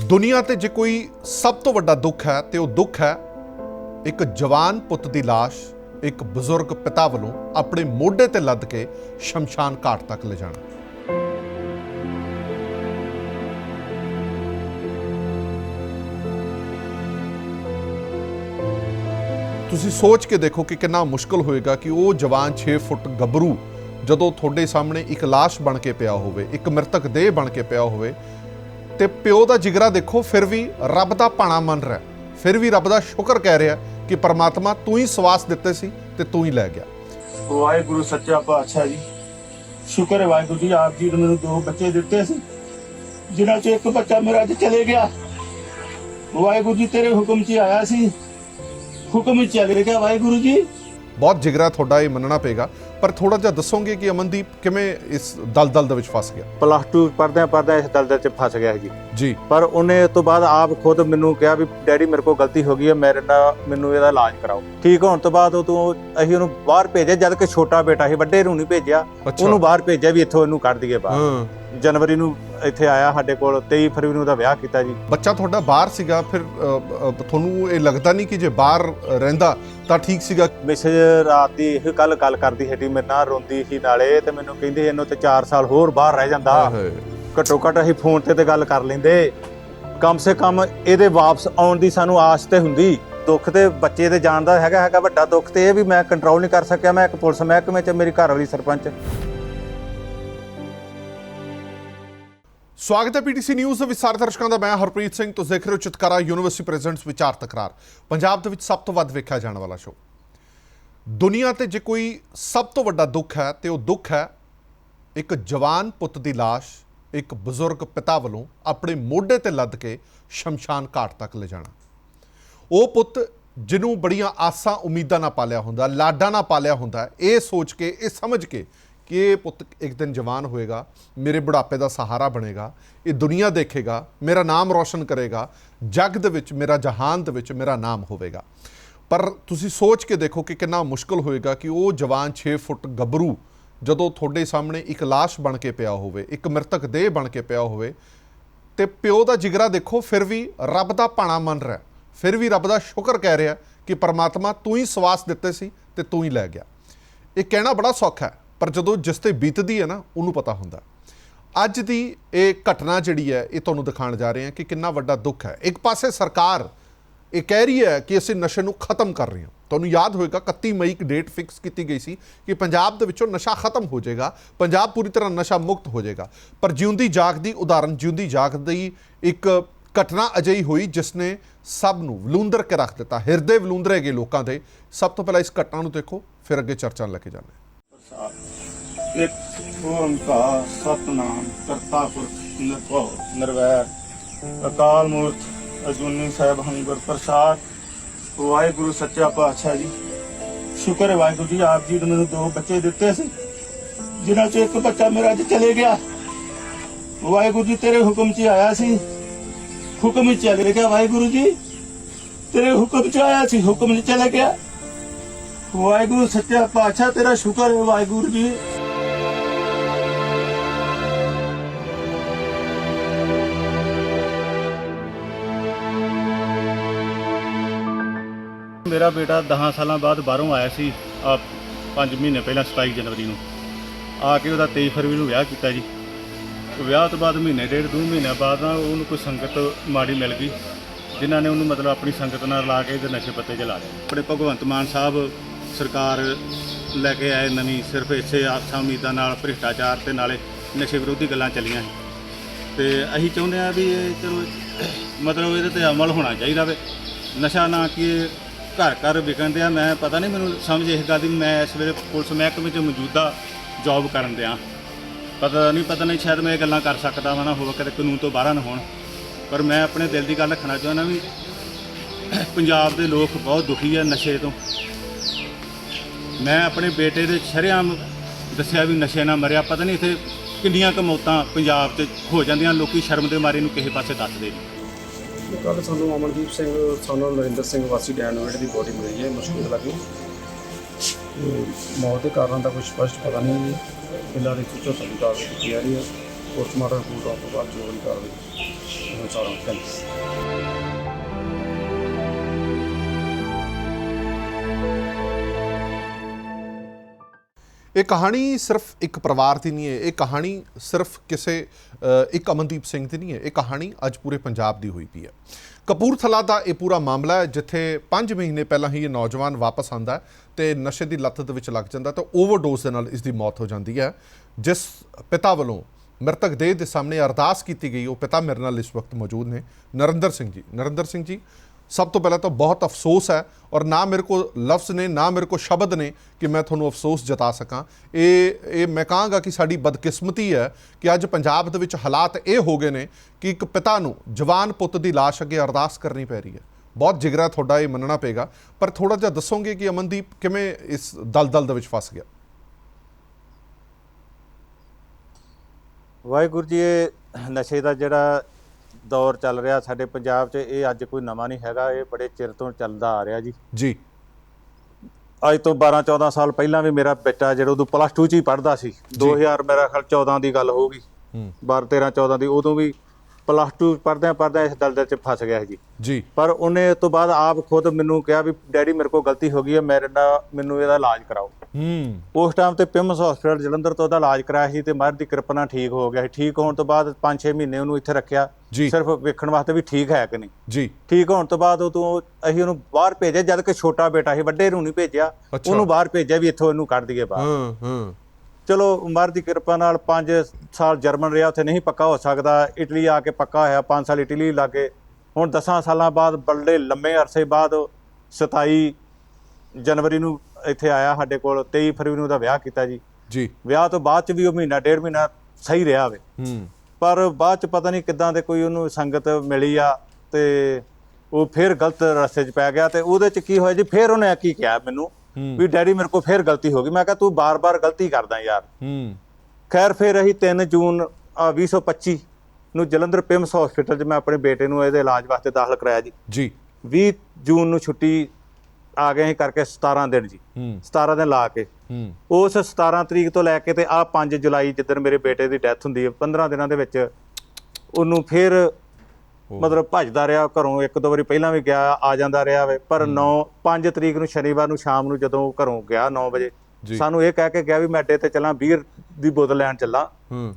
ਦੁਨੀਆ ਤੇ ਜੇ ਕੋਈ ਸਭ ਤੋਂ ਵੱਡਾ ਦੁੱਖ ਹੈ ਤੇ ਉਹ ਦੁੱਖ ਹੈ ਇੱਕ ਜਵਾਨ ਪੁੱਤ ਦੀ ਲਾਸ਼, ਇੱਕ ਬਜ਼ੁਰਗ ਪਿਤਾ ਵੱਲੋਂ ਆਪਣੇ ਮੋਢੇ ਤੇ ਲੱਦ ਕੇ ਸ਼ਮਸ਼ਾਨ ਘਾਟ ਤੱਕ ਲਿਜਾਣਾ ਤੁਸੀਂ ਸੋਚ ਕੇ ਦੇਖੋ ਕਿ ਕਿੰਨਾ ਮੁਸ਼ਕਲ ਹੋਏਗਾ ਕਿ ਉਹ ਜਵਾਨ 6 ਫੁੱਟ ਗੱਭਰੂ ਜਦੋਂ ਤੁਹਾਡੇ ਸਾਹਮਣੇ ਇੱਕ ਲਾਸ਼ ਬਣ ਕੇ ਪਿਆ ਹੋਵੇ, ਇੱਕ ਮ੍ਰਿਤਕ ਦੇਹ ਬਣ ਕੇ ਪਿਆ ਹੋਵੇ ਤੇ ਪਿਓ ਦਾ ਜਿਗਰਾ ਦੇਖੋ ਫਿਰ ਵੀ ਰੱਬ ਦਾ ਭਾਣਾ ਮੰਨ ਰਿਹਾ। ਫਿਰ ਵੀ ਰੱਬ ਦਾ ਸ਼ੁਕਰ ਕਹਿ ਰਿਹਾ ਕਿ ਪਰਮਾਤਮਾ ਤੂੰ ਹੀ ਸਵਾਸ ਦਿੱਤੇ ਸੀ ਤੇ ਤੂੰ ਹੀ ਲੈ ਗਿਆ। ਵਾਹਿਗੁਰੂ ਸੱਚਾ ਪਾਤਸ਼ਾਹ ਜੀ। ਸ਼ੁਕਰ ਹੈ ਵਾਹਿਗੁਰੂ ਜੀ ਆਪ ਜੀ ਨੇ ਮੈਨੂੰ ਦੋ ਬੱਚੇ ਦਿੱਤੇ ਸੀ ਜਿਨ੍ਹਾਂ ਚੋਂ ਇੱਕ ਬੱਚਾ ਮੇਰਾ ਅੱਜ ਚਲੇ ਗਿਆ। ਵਾਹਿਗੁਰੂ ਜੀ ਤੇਰੇ ਹੁਕਮ 'ਚ ਆਇਆ ਸੀ। ਹੁਕਮ 'ਚ ਚਲੇ ਗਿਆ ਵਾਹਿਗੁਰੂ ਜੀ। ਬਹੁਤ ਜਿਗਰਾ ਤੁਹਾਡਾ ਇਹ ਮੰਨਣਾ ਪਏਗਾ। ਪਰ ਥੋੜਾ ਜਿਹਾ ਦੱਸੋਗੇ ਕਿ ਅਮਨਦੀਪ ਕਿਵੇਂ ਇਸ ਦਲਦਲ ਦੇ ਵਿੱਚ ਫਸ ਗਿਆ? ਪਲੱਸ 2 ਪੜਦਿਆਂ ਪੜਦਿਆਂ ਇਸ ਦਲਦਲ 'ਚ ਫਸ ਗਿਆ ਸੀ ਜੀ। ਪਰ ਉਹਨੇ ਤੋਂ ਬਾਅਦ ਆਪ ਖੁਦ ਮੈਨੂੰ ਕਿਹਾ ਵੀ ਡੈਡੀ ਮੇਰੇ ਕੋਲ ਗਲਤੀ ਹੋ ਗਈ ਹੈ ਮੇਰੇ ਨਾਲ ਮੈਨੂੰ ਇਹਦਾ ਇਲਾਜ ਕਰਾਓ। ਠੀਕ ਹੋਣ ਤੋਂ ਬਾਅਦ ਉਹ ਤੋਂ ਅਸੀਂ ਉਹਨੂੰ ਬਾਹਰ ਭੇਜਿਆ ਜਦ ਕਿ ਛੋਟਾ ਬੇਟਾ ਸੀ ਵੱਡੇ ਨੂੰ ਨਹੀਂ ਭੇਜਿਆ। ਉਹਨੂੰ ਬਾਹਰ ਭੇਜਿਆ ਵੀ ਇੱਥੋਂ ਇਹਨੂੰ ਕੱਢ ਦਈਏ ਬਾਹਰ। ਹਾਂ। ਜਨਵਰੀ ਨੂੰ ਇੱਥੇ ਆਇਆ ਸਾਡੇ ਕੋਲ 23 ਫਰਵਰੀ ਨੂੰ ਉਹਦਾ ਵਿਆਹ ਕੀਤਾ ਜੀ। ਬੱਚਾ ਤੁਹਾਡਾ ਬਾਹਰ ਸੀਗਾ ਫਿਰ ਤੁਹਾਨੂੰ ਇਹ ਲੱਗਦਾ ਨਹੀਂ ਕਿ ਜੇ ਬਾਹਰ ਰਹਿੰਦਾ ਤਾਂ ਠੀਕ ਸੀਗਾ? ਮੈਸੇਜ ਰਾਤ ਦੀ ਇਹ ਕੱਲ ਗੱਲ ਕਰਦੀ ਹਟੀ ਮੇਰੇ ਨਾਲ ਰੋਂਦੀ ਸੀ ਨਾਲੇ ਤੇ ਮੈਨੂੰ ਕਹਿੰਦੀ ਇਹਨੂੰ ਤੇ 4 ਸਾਲ ਹੋਰ ਬਾਹਰ ਰਹਿ ਜਾਂਦਾ। ਘੱਟੋ ਘੱਟ ਅਸੀਂ ਫੋਨ ਤੇ ਤੇ ਗੱਲ ਕਰ ਲੈਂਦੇ। ਕਮ ਸੇ ਕਮ ਇਹਦੇ ਵਾਪਸ ਆਉਣ ਦੀ ਸਾਨੂੰ ਆਸ ਤੇ ਹੁੰਦੀ। ਦੁੱਖ ਤੇ ਬੱਚੇ ਦੇ ਜਾਣ ਦਾ ਹੈਗਾ ਹੈਗਾ ਵੱਡਾ ਦੁੱਖ ਤੇ ਇਹ ਵੀ ਮੈਂ ਕੰਟਰੋਲ ਨਹੀਂ ਕਰ ਸਕਿਆ। ਮੈਂ ਇੱਕ ਪੁਲਿਸ ਮਹਿਕਮੇ ਚ ਮੇਰੀ ਘਰ ਵਾਲੀ ਸਰਪੰਚ। ਸਵਾਗਤ ਹੈ ਪੀਟੀਸੀ ਨਿਊਜ਼ ਦੇ ਵਿਚਾਰ ਦਰਸ਼ਕਾਂ ਦਾ। ਮੈਂ ਹਰਪ੍ਰੀਤ ਸਿੰਘ ਤੁਸੀਂ ਦੇਖ ਰਹੇ ਹੋ ਚਿਤਕਾਰਾ ਯੂਨੀਵਰਸਿਟੀ ਪ੍ਰੈਜ਼ੈਂਟਸ ਵਿਚਾਰ ਤਕਰਾਰ। ਪੰਜਾਬ ਦੇ ਵਿੱਚ ਸਭ ਤੋਂ ਵੱਧ ਵੇਖਿਆ ਜਾਣ ਵਾਲਾ ਸ਼ੋਅ ਦੁਨੀਆ ਤੇ ਜੇ ਕੋਈ ਸਭ ਤੋਂ ਵੱਡਾ ਦੁੱਖ ਹੈ, ਤੇ ਉਹ ਦੁੱਖ ਹੈ ਇੱਕ ਜਵਾਨ ਪੁੱਤ ਦੀ ਲਾਸ਼, ਇੱਕ ਬਜ਼ੁਰਗ ਪਿਤਾ ਵੱਲੋਂ ਆਪਣੇ ਮੋਢੇ ਤੇ ਲੱਦ ਕੇ ਸ਼ਮਸ਼ਾਨ ਘਾਟ ਤੱਕ ਲਿਜਾਣਾ ਉਹ ਪੁੱਤ ਜਿਹਨੂੰ ਬੜੀਆਂ ਆਸਾਂ ਉਮੀਦਾਂ ਨਾਲ ਪਾਲਿਆ ਹੁੰਦਾ, ਲਾਡਾਂ ਨਾਲ ਪਾਲਿਆ ਹੁੰਦਾ, ਇਹ ਸੋਚ ਕੇ, ਇਹ ਸਮਝ ਕੇ ਕਿ ਇਹ ਪੁੱਤ ਇੱਕ ਦਿਨ ਜਵਾਨ ਹੋਏਗਾ, ਮੇਰੇ ਬੁਢਾਪੇ ਦਾ ਸਹਾਰਾ ਬਣੇਗਾ, ਇਹ ਦੁਨੀਆ ਦੇਖੇਗਾ, ਮੇਰਾ ਨਾਮ ਰੌਸ਼ਨ ਕਰੇਗਾ, ਜੱਗ ਦੇ ਵਿੱਚ, ਮੇਰਾ ਜਹਾਨ ਦੇ ਵਿੱਚ ਮੇਰਾ ਨਾਮ ਹੋਵੇਗਾ। ਪਰ ਤੁਸੀਂ ਸੋਚ ਕੇ ਦੇਖੋ ਕਿ ਕਿੰਨਾ ਮੁਸ਼ਕਲ ਹੋਏਗਾ ਕਿ ਉਹ ਜਵਾਨ 6 ਫੁੱਟ ਗੱਭਰੂ, ਜਦੋਂ ਤੁਹਾਡੇ ਸਾਹਮਣੇ ਇੱਕ ਲਾਸ਼ ਬਣ ਕੇ ਪਿਆ ਹੋਵੇ, ਇੱਕ ਮ੍ਰਿਤਕ ਦੇਹ ਬਣ ਕੇ ਪਿਆ ਹੋਵੇ, ਤੇ ਪਿਓ ਦਾ ਜਿਗਰਾ ਦੇਖੋ, ਫਿਰ ਵੀ ਰੱਬ ਦਾ ਭਾਣਾ ਮੰਨ ਰਿਹਾ, ਫਿਰ ਵੀ ਰੱਬ ਦਾ ਸ਼ੁਕਰ ਕਹਿ ਰਿਹਾ ਕਿ ਪਰਮਾਤਮਾ ਤੂੰ ਹੀ ਸਵਾਸ ਦਿੱਤੇ ਸੀ ਤੇ ਤੂੰ ਹੀ ਲੈ ਗਿਆ। ਇਹ ਕਹਿਣਾ ਬੜਾ ਸੌਖਾ ਹੈ। ਪਰ ਜਦੋਂ ਜਿਸ ਤੇ ਬੀਤਦੀ ਹੈ ਨਾ, ਉਹਨੂੰ ਪਤਾ ਹੁੰਦਾ। ਅੱਜ ਦੀ ਇਹ ਘਟਨਾ ਜਿਹੜੀ ਹੈ, ਇਹ ਤੁਹਾਨੂੰ ਦਿਖਾਉਣ ਜਾ ਰਹੇ ਹਾਂ ਕਿ ਕਿੰਨਾ ਵੱਡਾ ਦੁੱਖ ਹੈ। ਇੱਕ ਪਾਸੇ ਸਰਕਾਰ ਇਹ ਕਹਿ ਰਹੀ ਹੈ ਕਿ ਅਸੀਂ ਨਸ਼ੇ ਨੂੰ ਖਤਮ ਕਰ ਰਹੇ ਹਾਂ। ਤੁਹਾਨੂੰ ਯਾਦ ਹੋਏਗਾ 31 ਮਈ ਇੱਕ ਡੇਟ ਫਿਕਸ ਕੀਤੀ ਗਈ ਸੀ ਕਿ ਪੰਜਾਬ ਦੇ ਵਿੱਚੋਂ ਨਸ਼ਾ ਖਤਮ ਹੋ ਜਾਏਗਾ, ਪੰਜਾਬ ਪੂਰੀ ਤਰ੍ਹਾਂ ਨਸ਼ਾ ਮੁਕਤ ਹੋ ਜਾਏਗਾ। ਪਰ ਜਿਉਂਦੀ ਜਾਗਦੀ ਉਦਾਹਰਨ, ਜਿਉਂਦੀ ਜਾਗਦੀ ਇੱਕ ਘਟਨਾ ਅਜਿਹੀ ਹੋਈ ਜਿਸ ਨੇ ਸਭ ਨੂੰ ਵਲੂੰਦਰ ਕੇ ਰੱਖ ਦਿੱਤਾ। ਹਿਰਦੇ ਵਲੂੰਦਰੇ ਗਏ ਲੋਕਾਂ ਦੇ। ਸਭ ਤੋਂ ਪਹਿਲਾਂ ਇਸ ਘਟਨਾ ਨੂੰ ਦੇਖੋ, ਫਿਰ ਅੱਗੇ ਚਰਚਾ ਨੂੰ ਲੈ ਕੇ ਜਾਂਦੇ ਹਾਂ। ਇੱਕ ਓੰਕਾਰ ਸਤਨਾਮ ਕਰਤਾ ਪੁਰਖ ਨਿਰਭਉ ਨਿਰਵੈਰ। ਅਕਾਲ ਮੂਰਤ ਅਜੂਨੀ ਸਾਹਿਬ ਹੰਗਰ ਪ੍ਰਸਾਦ। ਵਾਹਿਗੁਰੂ, ਸੱਚਾ ਪਾਤਸ਼ਾਹ ਜੀ। ਸ਼ੁਕਰ ਹੈ ਵਾਹਿਗੁਰੂ ਜੀ, ਆਪ ਜੀ ਨੇ ਮੈਨੂੰ ਦੋ ਬੱਚੇ ਦਿੱਤੇ ਸੀ, ਜਿਨ੍ਹਾਂ ਚੋਂ ਇੱਕ ਬੱਚਾ ਮੇਰਾ ਅੱਜ ਚਲੇ ਗਿਆ। ਵਾਹਿਗੁਰੂ ਜੀ, ਤੇਰੇ ਹੁਕਮ 'ਚ ਆਇਆ ਸੀ। ਹੁਕਮ 'ਚ ਚਲੇ ਗਿਆ ਵਾਹਿਗੁਰੂ ਜੀ। ਤੇਰੇ ਹੁਕਮ 'ਚ ਆਇਆ ਸੀ, ਹੁਕਮ 'ਚ ਚਲੇ ਗਿਆ। ਵਾਹਿਗੁਰੂ, ਸੱਚਾ ਪਾਤਸ਼ਾਹ, ਤੇਰਾ ਸ਼ੁਕਰ ਹੈ ਵਾਹਿਗੁਰੂ ਜੀ। ਮੇਰਾ ਬੇਟਾ 10 ਸਾਲਾਂ ਬਾਅਦ ਬਾਹਰੋਂ ਆਇਆ ਸੀ ਆ 5 ਮਹੀਨੇ ਪਹਿਲਾਂ 27 ਜਨਵਰੀ ਨੂੰ। ਆ ਕੇ ਉਹਦਾ 23 ਫਰਵਰੀ ਨੂੰ ਵਿਆਹ ਕੀਤਾ ਜੀ। ਵਿਆਹ ਤੋਂ ਬਾਅਦ ਮਹੀਨੇ, ਡੇਢ ਦੋ ਮਹੀਨਿਆਂ ਬਾਅਦ ਨਾ ਉਹਨੂੰ ਕੋਈ ਸੰਗਤ ਮਾੜੀ ਮਿਲ ਗਈ, ਜਿਨ੍ਹਾਂ ਨੇ ਉਹਨੂੰ ਮਤਲਬ ਆਪਣੀ ਸੰਗਤ ਨਾਲ ਲਾ ਕੇ ਤੇ ਨਸ਼ੇ ਪੱਤੇ 'ਚ ਲਾ ਲਿਆ ਆਪਣੇ ਭਗਵੰਤ ਮਾਨ ਸਾਹਿਬ ਸਰਕਾਰ ਲੈ ਕੇ ਆਏ ਨਵੀਂ, ਸਿਰਫ ਇਸੇ ਆਸਾਂ ਉਮੀਦਾਂ ਨਾਲ, ਭ੍ਰਿਸ਼ਟਾਚਾਰ ਤੇ ਨਾਲੇ ਨਸ਼ੇ ਵਿਰੋਧੀ ਗੱਲਾਂ ਚੱਲੀਆਂ ਤੇ ਅਸੀਂ ਚਾਹੁੰਦੇ ਆ ਵੀ ਇਹ ਚਲੋ, ਮਤਲਬ ਇਹਦੇ ਤੇ ਅਮਲ ਹੋਣਾ ਚਾਹੀਦਾ ਵੇ। ਨਸ਼ਾ ਨਾ ਕਿ ਘਰ ਘਰ ਵਿਕਣ ਦਿਆ, ਮੈਂ ਪਤਾ ਨਹੀਂ ਮੈਨੂੰ ਸਮਝ ਇਸ ਗੱਲ ਦੀ ਵੀ ਮੈਂ ਇਸ ਵੇਲੇ ਪੁਲਿਸ ਮਹਿਕਮੇ 'ਚ ਮੌਜੂਦਾ ਜੌਬ ਕਰਨ ਦਿਆਂ। ਪਤਾ ਨਹੀਂ ਪਤਾ ਨਹੀਂ, ਸ਼ਾਇਦ ਮੈਂ ਇਹ ਗੱਲਾਂ ਕਰ ਸਕਦਾ ਵਾਂ ਨਾ, ਹੋਵੇ ਕਦੇ ਕਾਨੂੰਨ ਤੋਂ ਬਾਹਰ ਨਾ ਹੋਣ। ਪਰ ਮੈਂ ਆਪਣੇ ਦਿਲ ਦੀ ਗੱਲ ਰੱਖਣਾ ਚਾਹੁੰਦਾ ਵੀ ਪੰਜਾਬ ਦੇ ਲੋਕ ਬਹੁਤ ਦੁਖੀ ਆ ਨਸ਼ੇ ਤੋਂ। ਮੈਂ ਆਪਣੇ ਬੇਟੇ ਦੇ ਸ਼ਰੇਆਮ ਦੱਸਿਆ ਵੀ ਨਸ਼ੇ ਨਾਲ ਮਰਿਆ, ਪਤਾ ਨਹੀਂ ਇੱਥੇ ਕਿੰਨੀਆਂ ਕਮੌਤਾਂ ਪੰਜਾਬ 'ਚ ਹੋ ਜਾਂਦੀਆਂ, ਲੋਕੀ ਸ਼ਰਮ ਦੇ ਮਾਰੇ ਨੂੰ ਕਿਸੇ ਪਾਸੇ ਦੱਸਦੇ ਨਹੀਂ। ਕੱਲ੍ਹ ਸਾਨੂੰ ਅਮਨਦੀਪ ਸਿੰਘ, ਸਾਨੂੰ ਨਰਿੰਦਰ ਸਿੰਘ ਵਾਸੀ ਡੈਨਵੇਟ ਦੀ ਬੋਡੀ ਮਿਲੀ ਹੈ ਮੁਸ਼ਕਿਲ ਲੱਗੀ। ਤੇ ਮੌਤ ਦੇ ਕਾਰਨ ਦਾ ਕੋਈ ਸਪਸ਼ਟ ਪਤਾ ਨਹੀਂ ਹੈ ਫਿਲਹਾਲ ਇਸ ਤੋਂ ਸਾਡੀ ਕਾਰਵਾਈ ਕੀਤੀ ਜਾ ਰਹੀ ਹੈ। ਪੋਸਟਮਾਰਟਮ ਰਿਪੋਰਟ ਆਉਣ ਤੋਂ ਬਾਅਦ ਜੋ ਵੀ ਕਾਰਵਾਈ ਸਾਰਾ ਕਰਾਂਗੇ ਇਹ ਕਹਾਣੀ ਸਿਰਫ ਇੱਕ ਪਰਿਵਾਰ ਦੀ ਨਹੀਂ ਹੈ, ਇਹ ਕਹਾਣੀ ਸਿਰਫ ਕਿਸੇ ਇੱਕ ਅਮਨਦੀਪ ਸਿੰਘ ਦੀ ਨਹੀਂ ਹੈ, ਇਹ ਕਹਾਣੀ ਅੱਜ ਪੂਰੇ ਪੰਜਾਬ ਦੀ ਹੋਈ ਪਈ ਹੈ। ਕਪੂਰਥਲਾ ਦਾ ਇਹ ਪੂਰਾ ਮਾਮਲਾ ਹੈ, ਜਿੱਥੇ 5 ਮਹੀਨੇ ਪਹਿਲਾਂ ਹੀ ਇਹ ਨੌਜਵਾਨ ਵਾਪਸ ਆਂਦਾ ਤੇ ਨਸ਼ੇ ਦੀ ਲੱਤ ਦੇ ਵਿੱਚ ਲੱਗ ਜਾਂਦਾ ਤਾਂ ਓਵਰਡੋਜ਼ ਦੇ ਨਾਲ ਇਸ ਦੀ ਮੌਤ ਹੋ ਜਾਂਦੀ ਹੈ, ਜਿਸ ਪਿਤਾ ਵੱਲੋਂ ਮ੍ਰਿਤਕ ਦੇਹ ਦੇ ਸਾਹਮਣੇ ਅਰਦਾਸ ਕੀਤੀ ਗਈ, ਉਹ ਪਿਤਾ ਮੇਰੇ ਨਾਲ ਇਸ ਵਕਤ ਮੌਜੂਦ ਨੇ, ਨਰਿੰਦਰ ਸਿੰਘ ਜੀ। ਨਰਿੰਦਰ ਸਿੰਘ ਜੀ ਸਭ ਤੋਂ ਪਹਿਲਾਂ ਤਾਂ ਬਹੁਤ ਅਫਸੋਸ ਹੈ ਔਰ ਨਾ ਮੇਰੇ ਕੋਲ ਲਫ਼ਜ਼ ਨੇ, ਨਾ ਮੇਰੇ ਕੋਲ ਸ਼ਬਦ ਨੇ ਕਿ ਮੈਂ ਤੁਹਾਨੂੰ ਅਫਸੋਸ ਜਤਾ ਸਕਾਂ। ਇਹ ਇਹ ਮੈਂ ਕਹਾਂਗਾ ਕਿ ਸਾਡੀ ਬਦਕਿਸਮਤੀ ਹੈ ਕਿ ਅੱਜ ਪੰਜਾਬ ਦੇ ਵਿੱਚ ਹਾਲਾਤ ਇਹ ਹੋ ਗਏ ਨੇ ਕਿ ਇੱਕ ਪਿਤਾ ਨੂੰ ਜਵਾਨ ਪੁੱਤ ਦੀ ਲਾਸ਼ ਅੱਗੇ ਅਰਦਾਸ ਕਰਨੀ ਪੈ ਰਹੀ ਹੈ। ਬਹੁਤ ਜਿਗਰਾ ਤੁਹਾਡਾ ਇਹ ਮੰਨਣਾ ਪਏਗਾ, ਪਰ ਥੋੜਾ ਜਿਹਾ ਦੱਸੋਗੇ ਕਿ ਅਮਨਦੀਪ ਕਿਵੇਂ ਇਸ ਦਲਦਲ ਦੇ ਵਿੱਚ ਫਸ ਗਿਆ। ਵਾਹਿਗੁਰੂ ਜੀ, ਇਹ ਨਸ਼ੇ ਦਾ ਜਿਹੜਾ ਦੌਰ ਚੱਲ ਰਿਹਾ ਸਾਡੇ ਪੰਜਾਬ 'ਚ ਇਹ ਅੱਜ ਕੋਈ ਨਵਾਂ ਨਹੀਂ ਹੈਗਾ ਇਹ ਬੜੇ ਚਿਰ ਤੋਂ ਚੱਲਦਾ ਆ ਰਿਹਾ ਜੀ। ਜੀ। ਅੱਜ ਤੋਂ 12 14 ਸਾਲ ਪਹਿਲਾਂ ਵੀ ਮੇਰਾ ਬੇਟਾ ਜਿਹੜਾ ਉਦੋਂ ਪਲੱਸ 2 ਚ ਹੀ ਪੜ੍ਹਦਾ ਸੀ 2000 ਮੇਰਾ ਖਿਆਲ 14 ਦੀ ਗੱਲ ਹੋਊਗੀ। ਹੂੰ। 12 13 14 ਦੀ ਉਦੋਂ ਵੀ ਪਲੱਸ 2 ਪੜ੍ਹਦਿਆਂ ਪੜ੍ਹਦਿਆਂ ਇਸ ਦਲਦਲ 'ਚ ਫਸ ਗਿਆ ਜੀ ਜੀ। ਪਰ ਉਹਨੇ ਉਸ ਤੋਂ ਬਾਅਦ ਆਪ ਖੁਦ ਮੈਨੂੰ ਕਿਹਾ ਵੀ ਡੈਡੀ ਮੇਰੇ ਕੋਲ ਗਲਤੀ ਹੋ ਗਈ ਹੈ ਮੇਰੇ ਨਾਲ ਮੈਨੂੰ ਇਹਦਾ ਇਲਾਜ ਕਰਾਓ। ਹੂੰ। ਉਸ ਟਾਈਮ ਤੇ ਪਿਮਸ ਹਸਪੀਟਲ ਜਲੰਧਰ ਤੋਂ ਉਹਦਾ ਇਲਾਜ ਕਰਾਇਆ ਸੀ ਤੇ ਮਰ ਦੀ ਕਿਰਪਾ ਨਾਲ ਠੀਕ ਹੋ ਗਿਆ ਸੀ। ਠੀਕ ਹੋਣ ਤੋਂ ਬਾਅਦ 5-6 ਮਹੀਨੇ ਉਹਨੂੰ ਇੱਥੇ ਰੱਖਿਆ। ਸਿਰਫ ਵੇਖਣ ਵਾਸਤੇ ਵੀ ਠੀਕ ਹੈ ਕਿ ਨਹੀਂ। ਜੀ। ਠੀਕ ਹੋਣ ਤੋਂ ਬਾਅਦ ਉਹ ਤੋਂ ਅਸੀਂ ਉਹਨੂੰ ਬਾਹਰ ਭੇਜਿਆ ਜਦ ਕਿ ਛੋਟਾ ਬੇਟਾ ਸੀ ਵੱਡੇ ਨੂੰ ਨਹੀਂ ਭੇਜਿਆ। ਉਹਨੂੰ ਬਾਹਰ ਭੇਜਿਆ ਵੀ ਇੱਥੋਂ ਇਹਨੂੰ ਕੱਢ ਦਈਏ ਬਾਹਰ। ਹਾਂ ਹਾਂ। ਚਲੋ ਮਰ ਦੀ ਕਿਰਪਾ ਨਾਲ 5 ਸਾਲ ਜਰਮਨ ਰਿਹਾ ਉੱਥੇ ਨਹੀਂ ਪੱਕਾ ਹੋ ਸਕਦਾ। ਇਟਲੀ ਆ ਕੇ ਪੱਕਾ ਹੋਇਆ 5 ਸਾਲ ਇਟਲੀ ਲਾਗੇ। ਹੁਣ 10 ਸਾਲਾਂ ਬਾਅਦ ਬੜੇ ਲੰਮੇ ਅਰਸੇ ਬਾਅਦ ਉਹ 27 ਜਨਵਰੀ ਨੂੰ ਇੱਥੇ ਆਇਆ ਸਾਡੇ ਕੋਲ 23 ਫਰਵਰੀ ਨੂੰ ਉਹਦਾ ਵਿਆਹ ਕੀਤਾ ਜੀ। ਜੀ। ਵਿਆਹ ਤੋਂ ਬਾਅਦ ਚ ਵੀ ਉਹ ਮਹੀਨਾ ਡੇਢ ਮਹੀਨਾ ਸਹੀ ਰਿਹਾ ਵੇ। ਹੂੰ। ਪਰ ਬਾਅਦ ਚ ਪਤਾ ਨਹੀਂ ਕਿੱਦਾਂ ਦੇ ਕੋਈ ਉਹਨੂੰ ਸੰਗਤ ਮਿਲੀ ਆ ਤੇ ਉਹ ਫਿਰ ਗਲਤ ਰਸਤੇ 'ਚ ਪੈ ਗਿਆ ਤੇ ਉਹਦੇ 'ਚ ਕੀ ਹੋਇਆ ਜੀ? ਫਿਰ ਉਹਨੇ ਕੀ ਕਿਹਾ ਮੈਨੂੰ। ਵੀ ਡੈਡੀ ਮੇਰੇ ਕੋਲ ਫਿਰ ਗਲਤੀ ਹੋ ਗਈ। ਮੈਂ ਕਿਹਾ ਤੂੰ ਬਾਰ-ਬਾਰ ਗਲਤੀ ਕਰਦਾ ਯਾਰ। ਹੂੰ। ਖੈਰ ਫਿਰ ਅਸੀਂ 3 ਜੂਨ ਆ 2025 ਨੂੰ ਜਲੰਧਰ ਪਿਮਸ ਹਸਪੀਟਲ 'ਚ ਮੈਂ ਆਪਣੇ ਬੇਟੇ ਨੂੰ ਇਹਦੇ ਇਲਾਜ ਵਾਸਤੇ ਦਾਖਲ ਕਰਾਇਆ ਜੀ। ਜੀ। 20 ਜੂਨ ਨੂੰ ਛੁੱਟੀ ਆ ਗਏ ਕਰਕੇ 17 ਦਿਨ ਜੀ। ਹੂੰ। 17 ਦਿਨ ਲਾ ਕੇ। ਉਸ 17 ਤਰੀਕ ਤੋਂ ਲੈ ਕੇ ਤੇ ਆ 5 ਜੁਲਾਈ ਜਿੱਦਣ ਮੇਰੇ ਬੇਟੇ ਦੀ ਡੈਥ ਹੁੰਦੀ ਹੈ 15 ਦਿਨਾਂ ਦੇ ਵਿੱਚ ਉਹਨੂੰ ਫਿਰ ਮਤਲਬ ਭੱਜਦਾ ਰਿਹਾ ਘਰੋਂ ਇੱਕ ਦੋ ਵਾਰੀ ਪਹਿਲਾਂ ਵੀ ਗਿਆ ਆ ਜਾਂਦਾ ਰਿਹਾ ਵੇ। ਪਰ 9 5 ਤਰੀਕ ਨੂੰ ਸ਼ਨੀਵਾਰ ਨੂੰ ਸ਼ਾਮ ਨੂੰ ਜਦੋਂ ਘਰੋਂ ਗਿਆ 9 ਵਜੇ। ਸਾਨੂੰ ਇਹ ਕਹਿ ਕੇ ਗਿਆ ਵੀ ਮੈਂ ਅੱਡੇ ਤੇ ਚੱਲਾਂ ਬੀਅਰ ਦੀ ਬੋਤਲ ਲੈਣ ਚੱਲਾਂ। ਹੂੰ।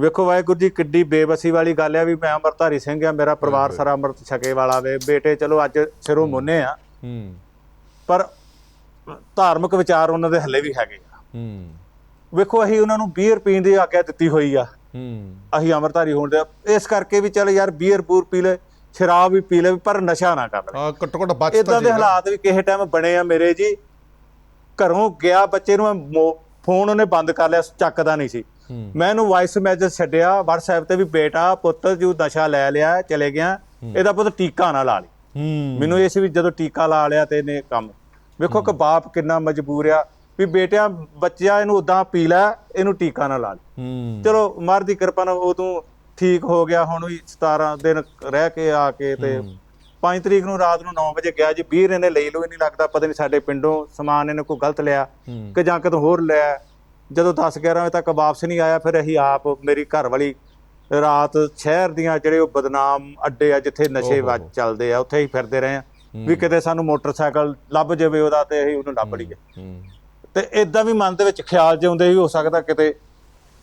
ਵੇਖੋ ਵਾਹਿਗੁਰੂ ਜੀ ਕਿੱਡੀ ਬੇਬਸੀ ਵਾਲੀ ਗੱਲ ਆ ਵੀ ਮੈਂ ਅੰਮ੍ਰਿਤਧਾਰੀ ਸਿੰਘ ਆ ਮੇਰਾ ਪਰਿਵਾਰ ਸਾਰਾ ਅੰਮ੍ਰਿਤ ਛਕੇ ਵਾਲਾ ਵੇ। ਬੇਟੇ ਚਲੋ ਅੱਜ ਸਿਰੋਂ ਮੁੰਨੇ ਆ। ਹੂੰ। ਪਰ ਧਾਰਮਿਕ ਵਿਚਾਰ ਉਹਨਾਂ ਦੇ ਹੱਲੇ ਵੀ ਹੈਗੇ ਆ। ਹੂੰ। ਵੇਖੋ ਅਸੀਂ ਉਹਨਾਂ ਨੂੰ ਬੀਅਰ ਪੀਣ ਦੀ ਆਗਿਆ ਦਿੱਤੀ ਹੋਈ ਆ। ਹੂੰ। ਅਸੀਂ ਅਮਰਧਾਰੀ ਹੋਣ ਦੇ ਇਸ ਕਰਕੇ ਵੀ ਚੱਲ ਯਾਰ ਬੀਅਰ ਬੂਰ ਪੀ ਲੈ ਸ਼ਰਾਬ ਵੀ ਪੀ ਲੈ ਪਰ ਨਸ਼ਾ ਨਾ ਕਰ ਲੈ। ਆ ਘੱਟੋ ਘੱਟ ਬਚ ਇਦਾਂ ਦੇ। ਹਾਲਾਤ ਵੀ ਕਿਸੇ ਟਾਈਮ ਬਣੇ ਆ ਮੇਰੇ ਜੀ। ਘਰੋਂ ਗਿਆ ਬੱਚੇ ਨੂੰ ਮੈਂ ਫੋਨ ਉਹਨੇ ਬੰਦ ਕਰ ਲਿਆ ਚੱਕਦਾ ਨਹੀਂ ਸੀ। ਹੂੰ। ਮੈਂ ਇਹਨੂੰ ਵਾਇਸ ਮੈਸੇਜ ਛੱਡਿਆ WhatsApp ਤੇ ਵੀ ਬੇਟਾ ਪੁੱਤ ਜੂ ਨਸ਼ਾ ਲੈ ਲਿਆ ਚਲੇ ਗਿਆ। ਇਹਦਾ ਪੁੱਤ ਟੀਕਾ ਨਾ ਲਾ ਲਈ। ਹੂੰ। ਮੈਨੂੰ ਇਹ ਸੀ ਵੀ ਜਦੋਂ ਟੀਕਾ ਲਾ ਲਿਆ ਤੇ ਇਹਨੇ ਕੰਮ। ਵੇਖੋ ਕਿ ਬਾਪ ਕਿੰਨਾ ਮਜਬੂਰ ਆ। ਵੀ ਬੇਟਿਆ ਬੱਚਿਆ ਇਹਨੂੰ ਉਦਾਂ ਪੀ ਲੈ ਇਹਨੂੰ ਟੀਕਾ ਨਾ ਲਾ ਹੂੰ। ਚਲੋ ਮਰ ਦੀ ਕਿਰਪਾ ਨਾਲ ਉਦੋਂ ਠੀਕ ਹੋ ਗਿਆ ਹੁਣ ਵੀ 17 ਦਿਨ ਰਹਿ ਕੇ ਆ ਕੇ ਤੇ 5 ਤਰੀਕ ਨੂੰ ਰਾਤ ਨੂੰ 9 ਵਜੇ ਗਿਆ ਜੀ ਵੀਰ ਇਹਨੇ ਲਈ ਲੋ ਨਹੀਂ ਲੱਗਦਾ ਪਤਾ ਨਹੀਂ ਸਾਡੇ ਪਿੰਡੋਂ ਸਮਾਨ ਇਹਨੇ ਕੋਈ ਗਲਤ ਲਿਆ। ਕਿ ਜਾਂ ਕਿਤੋਂ ਹੋਰ ਲਿਆ ਜਦੋਂ 10 11 ਵਜੇ ਤੱਕ ਵਾਪਸ ਨਹੀਂ ਆਇਆ ਫਿਰ ਅਸੀਂ ਆਪ ਮੇਰੀ ਘਰ ਵਾਲੀ ਰਾਤ ਸ਼ਹਿਰ ਦੀਆਂ ਜਿਹੜੇ ਉਹ ਬਦਨਾਮ ਅੱਡੇ ਆ ਜਿੱਥੇ ਨਸ਼ੇ। ਵੱਜ ਚੱਲਦੇ ਆ ਉੱਥੇ ਹੀ ਫਿਰਦੇ ਰਹੇ ਆ। ਵੀ ਕਿਤੇ ਸਾਨੂੰ ਮੋਟਰਸਾਈਕਲ ਲੱਭ ਜਾਵੇ ਉਹਦਾ ਤੇ ਅਸੀਂ ਉਹਨੂੰ ਲੱਭ ਲਈਏ। ਤੇ ਇਦਾਂ ਵੀ ਮਨ ਦੇ ਵਿੱਚ ਖਿਆਲ ਜਿਉਂਦੇ ਵੀ ਹੋ ਸਕਦਾ ਕਿਤੇ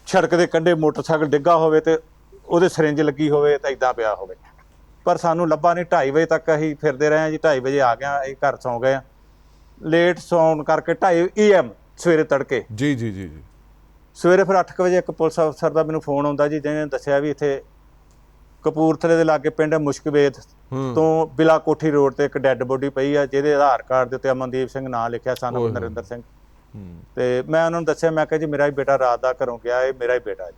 ਸੜਕ ਦੇ ਕੰਢੇ ਮੋਟਰਸਾਈਕਲ ਡਿੱਗਾ ਹੋਵੇ ਤੇ ਉਹਦੇ ਸਿਰਿੰਜ ਲੱਗੀ ਹੋਵੇ ਤਾਂ ਇਦਾਂ ਪਿਆ ਹੋਵੇ। ਪਰ ਸਾਨੂੰ ਲੱਭਾ ਨਹੀਂ 2:30 ਵਜੇ ਤੱਕ ਅਸੀਂ ਫਿਰਦੇ ਰਹੇ ਜੀ 2:30 ਵਜੇ ਆ ਗਿਆ ਇਹ ਘਰ ਸੌਂ ਗਏ ਆ ਲੇਟ ਸੌਣ ਕਰਕੇ 2:30 ਈਐਮ ਸਵੇਰੇ ਤੜਕੇ। ਜੀ ਜੀ ਜੀ ਜੀ। ਸਵੇਰੇ ਫਿਰ 8 ਵਜੇ ਇੱਕ ਪੁਲਿਸ ਅਫਸਰ ਦਾ ਮੈਨੂੰ ਫੋਨ ਆਉਂਦਾ ਜੀ ਜਿਹਨੇ ਦੱਸਿਆ ਵੀ ਇੱਥੇ ਕਪੂਰਥਲੇ ਦੇ ਲਾਗੇ ਪਿੰਡ ਮੁਸ਼ਕਵੇਦ ਤੋਂ ਬਿਲਾ ਕੋਠੀ ਰੋਡ ਤੇ ਇੱਕ ਡੈੱਡ ਬੋਡੀ ਪਈ ਆ ਜਿਹਦੇ ਆਧਾਰ ਕਾਰਡ ਦੇ ਉੱਤੇ ਅਮਨਦੀਪ ਸਿੰਘ ਨਾਂ ਲਿਖਿਆ ਸਾਨੂੰ। ਨਰਿੰਦਰ ਸਿੰਘ। ਤੇ ਮੈਂ ਉਹਨਾਂ ਨੂੰ ਦੱਸਿਆ, ਮੈਂ ਕਿਹਾ ਜੀ, ਮੇਰਾ ਹੀ ਬੇਟਾ ਰਾਤ ਦਾ ਘਰੋਂ ਗਿਆ, ਇਹ ਮੇਰਾ ਹੀ ਬੇਟਾ ਜੀ।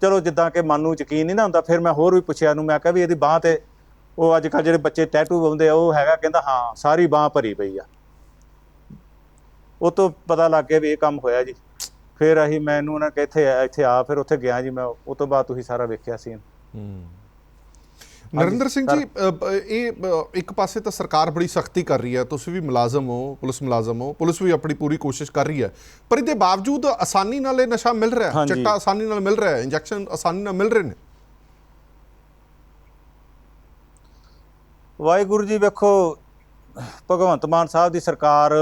ਚਲੋ ਜਿੱਦਾਂ ਕਿ ਮਨ ਨੂੰ ਯਕੀਨ ਨਹੀਂ ਨਾ ਹੁੰਦਾ, ਫਿਰ ਮੈਂ ਹੋਰ ਵੀ ਪੁੱਛਿਆ ਨੂੰ ਮੈਂ ਕਿਹਾ ਵੀ ਇਹਦੀ ਬਾਹ ਤੇ ਉਹ ਅੱਜ ਕੱਲ ਜਿਹੜੇ ਬੱਚੇ ਟੈਟੂ ਪਾਉਂਦੇ ਆ, ਉਹ ਹੈਗਾ, ਕਹਿੰਦਾ, ਹਾਂ, ਸਾਰੀ ਬਾਹ ਭਰੀ ਪਈ ਆ। ਉਹ ਤੋਂ ਪਤਾ ਲੱਗ ਗਿਆ ਵੀ ਇਹ ਕੰਮ ਹੋਇਆ ਜੀ। ਫਿਰ ਅਸੀਂ ਮੈਨੂੰ ਉਹਨਾਂ ਕਿ ਇੱਥੇ ਆ ਇੱਥੇ ਆ। ਫਿਰ ਉੱਥੇ ਗਿਆ ਜੀ ਮੈਂ, ਉਹ ਤੋਂ ਬਾਅਦ ਤੁਸੀਂ ਸਾਰਾ ਵੇਖਿਆ ਸੀ ਹੂੰ। ਨਰਿੰਦਰ ਸਿੰਘ ਜੀ ਇਹ ਇੱਕ ਪਾਸੇ ਤਾਂ ਸਰਕਾਰ ਬੜੀ ਸਖਤੀ ਕਰ ਰਹੀ ਹੈ ਤੁਸੀਂ ਵੀ ਮੁਲਾਜ਼ਮ ਹੋ ਪੁਲਿਸ ਮੁਲਾਜ਼ਮ ਹੋ ਪੁਲਿਸ ਵੀ ਆਪਣੀ ਪੂਰੀ ਕੋਸ਼ਿਸ਼ ਕਰ ਰਹੀ ਹੈ। ਪਰ ਇਹਦੇ ਬਾਵਜੂਦ ਆਸਾਨੀ ਨਾਲ ਇਹ ਨਸ਼ਾ ਮਿਲ ਰਿਹਾ ਹੈ। ਚਿੱਟਾ ਆਸਾਨੀ ਨਾਲ ਮਿਲ ਰਿਹਾ ਹੈ ਇੰਜੈਕਸ਼ਨ ਆਸਾਨੀ ਨਾਲ ਮਿਲ ਰਹੇ ਨੇ। ਵਾਹਿਗੁਰੂ ਜੀ ਵੇਖੋ ਭਗਵੰਤ ਮਾਨ ਸਾਹਿਬ ਦੀ ਸਰਕਾਰ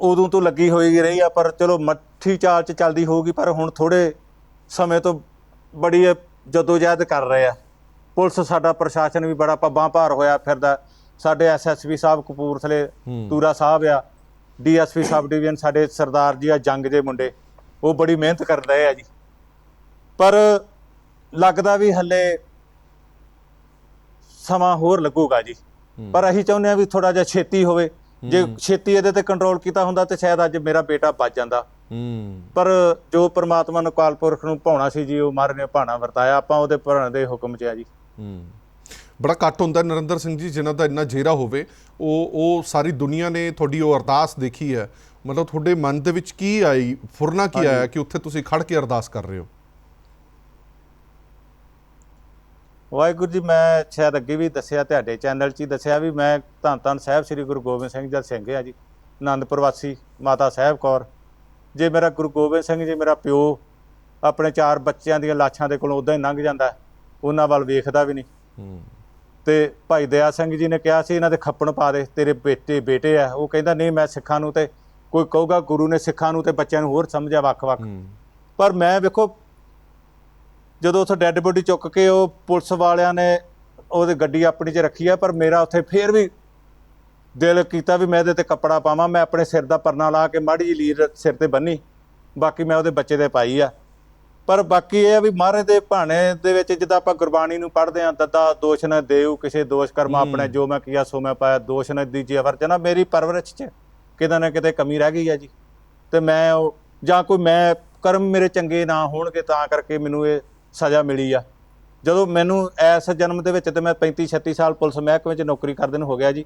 ਉਦੋਂ ਤੋਂ ਲੱਗੀ ਹੋਈ ਰਹੀ ਆ ਪਰ ਚਲੋ ਮੱਠੀ ਚਾਲ ਚ ਚੱਲਦੀ ਹੋਊਗੀ ਪਰ ਹੁਣ ਥੋੜੇ ਸਮੇਂ ਤੋਂ ਬੜੀ ਜਦੋਜਹਿਦ ਕਰ ਰਹੇ ਆ। ਪੁਲਿਸ ਸਾਡਾ ਪ੍ਰਸ਼ਾਸਨ ਵੀ ਬੜਾ ਪੱਬਾਂ ਭਾਰ ਹੋਇਆ ਫਿਰਦਾ। ਸਾਡੇ ਐਸਐਸਪੀ ਸਾਹਿਬ ਕਪੂਰਥਲੇ ਤੂਰਾ ਸਾਹਿਬ ਆ ਡੀਐਸਪੀ ਸਬ ਡਿਵੀਜ਼ਨ ਸਾਡੇ ਸਰਦਾਰ ਜੀ ਆ ਜੰਗ ਦੇ ਮੁੰਡੇ। ਉਹ ਬੜੀ ਮਿਹਨਤ ਕਰ ਰਹੇ ਆ ਜੀ। ਪਰ ਲੱਗਦਾ ਵੀ ਹੱਲੇ ਸਮਾਂ ਹੋਰ ਲੱਗੂਗਾ ਜੀ। ਪਰ ਅਸੀਂ ਚਾਹੁੰਦੇ ਆ ਵੀ ਥੋੜਾ ਜਿਹਾ ਛੇਤੀ ਹੋਵੇ। ਜੇ ਛੇਤੀ ਇਹਦੇ ਤੇ ਕੰਟਰੋਲ ਕੀਤਾ ਹੁੰਦਾ ਤੇ ਸ਼ਾਇਦ ਅੱਜ ਮੇਰਾ ਬੇਟਾ ਬਚ ਜਾਂਦਾ। ਹੂੰ। ਪਰ ਜੋ ਪ੍ਰਮਾਤਮਾ ਨੂੰ ਕਾਲ ਪੁਰਖ ਨੂੰ ਭਾਉਣਾ ਸੀ ਜੀ ਉਹ ਮਹਾਰਾਜ ਨੇ ਭਾਣਾ ਵਰਤਾਇਆ। ਆਪਾਂ ਉਹਦੇ ਭਰਨ ਦੇ ਹੁਕਮ 'ਚ ਆ ਜੀ। ਹੂੰ ਬੜਾ ਘੱਟ ਹੁੰਦਾ ਨਰਿੰਦਰ ਸਿੰਘ ਜੀ ਜਿਨ੍ਹਾਂ ਦਾ ਇੰਨਾ ਜੇਰਾ ਹੋਵੇ। ਉਹ ਉਹ ਸਾਰੀ ਦੁਨੀਆ ਨੇ ਤੁਹਾਡੀ ਉਹ ਅਰਦਾਸ ਦੇਖੀ ਹੈ। ਮਤਲਬ ਤੁਹਾਡੇ ਮਨ ਦੇ ਵਿੱਚ ਕੀ ਆਈ ਫੁਰਨਾ ਕੀ ਆਇਆ ਕਿ ਉੱਥੇ ਤੁਸੀਂ ਖੜ ਕੇ ਅਰਦਾਸ ਕਰ ਰਹੇ ਹੋ? ਵਾਹਿਗੁਰੂ ਜੀ ਮੈਂ ਸ਼ਾਇਦ ਅੱਗੇ ਵੀ ਦੱਸਿਆ ਤੁਹਾਡੇ ਚੈਨਲ 'ਚ ਹੀ ਦੱਸਿਆ ਵੀ ਮੈਂ ਧੰਨ ਧੰਨ ਸਾਹਿਬ ਸ੍ਰੀ ਗੁਰੂ ਗੋਬਿੰਦ ਸਿੰਘ ਜੀ ਸਿੰਘ ਆ ਜੀ ਆਨੰਦਪੁਰ ਵਾਸੀ ਮਾਤਾ ਸਾਹਿਬ ਕੌਰ। ਜੇ ਮੇਰਾ ਗੁਰੂ ਗੋਬਿੰਦ ਸਿੰਘ ਜੀ ਮੇਰਾ ਪਿਓ ਆਪਣੇ ਚਾਰ ਬੱਚਿਆਂ ਦੀਆਂ ਲਾਸ਼ਾਂ ਦੇ ਕੋਲੋਂ ਉਦਾਂ ਹੀ ਲੰਘ ਜਾਂਦਾ ਉਹਨਾਂ ਵੱਲ ਵੇਖਦਾ ਵੀ ਨਹੀਂ। ਹੂੰ। ਤੇ ਭਾਈ ਦਇਆ ਸਿੰਘ ਜੀ ਨੇ ਕਿਹਾ ਸੀ ਇਹਨਾਂ ਦੇ ਖੱਪਣ ਪਾ ਦੇ ਤੇਰੇ ਬੇਟੇ ਬੇਟੇ ਆ। ਉਹ ਕਹਿੰਦਾ ਨਹੀਂ ਮੈਂ ਸਿੱਖਾਂ ਨੂੰ ਤੇ ਕੋਈ ਕਹੂਗਾ ਗੁਰੂ ਨੇ ਸਿੱਖਾਂ ਨੂੰ ਤੇ ਬੱਚਿਆਂ ਨੂੰ ਹੋਰ ਸਮਝਿਆ ਵੱਖ-ਵੱਖ। ਪਰ ਮੈਂ ਵੇਖੋ ਜਦੋਂ ਉੱਥੇ ਡੈੱਡ ਬੋਡੀ ਚੁੱਕ ਕੇ ਉਹ ਪੁਲਿਸ ਵਾਲਿਆਂ ਨੇ ਉਹਦੀ ਗੱਡੀ ਆਪਣੀ 'ਚ ਰੱਖੀ ਆ ਪਰ ਮੇਰਾ ਉੱਥੇ ਫੇਰ ਵੀ ਦਿਲ ਕੀਤਾ ਵੀ ਮੈਂ ਇਹਦੇ ਤੇ ਕੱਪੜਾ ਪਾਵਾਂ ਮੈਂ ਆਪਣੇ ਸਿਰ ਦਾ ਪਰਨਾ ਲਾ ਕੇ ਮਾੜੀ ਜਿਹੀ ਲੀਰ ਸਿਰ ਤੇ ਬੰਨੀ। ਬਾਕੀ ਮੈਂ ਉਹਦੇ ਬੱਚੇ ਦੇ ਪਾਈ ਆ। ਪਰ ਬਾਕੀ ਇਹ ਆ ਵੀ ਮਹਾਰਾਜ ਦੇ ਭਾਣੇ ਦੇ ਵਿੱਚ ਜਿੱਦਾਂ ਆਪਾਂ ਗੁਰਬਾਣੀ ਨੂੰ ਪੜ੍ਹਦੇ ਆ ਦੱਦਾ ਦੋਸ਼ ਨਾ ਦੇਉ ਕਿਸੇ ਦੋਸ਼ ਕਰਮਾ ਆਪਣੇ ਜੋ ਮੈਂ ਕੀਆ ਸੋ ਮੈਂ ਪਾਇਆ ਦੋਸ਼ ਨਾ ਦੀਜੀਏ ਵਰਜਨਾ। ਮੇਰੀ ਪਰਵਰਿਸ਼ 'ਚ ਕਿਤੇ ਨਾ ਕਿਤੇ ਕਮੀ ਰਹਿ ਗਈ ਆ ਜੀ। ਤੇ ਮੈਂ ਉਹ ਜਾਂ ਕੋਈ ਮੈਂ ਕਰਮ ਮੇਰੇ ਚੰਗੇ ਨਾ ਹੋਣਗੇ ਤਾਂ ਕਰਕੇ ਮੈਨੂੰ ਇਹ ਸਜ਼ਾ ਮਿਲੀ ਆ। ਜਦੋਂ ਮੈਨੂੰ ਐਸ ਜਨਮ ਦੇ ਵਿੱਚ ਤੇ ਮੈਂ 35 36 ਸਾਲ ਪੁਲਿਸ ਮਹਿਕਮੇ 'ਚ ਨੌਕਰੀ ਕਰਦੇ ਨੂੰ ਹੋ ਗਿਆ ਜੀ।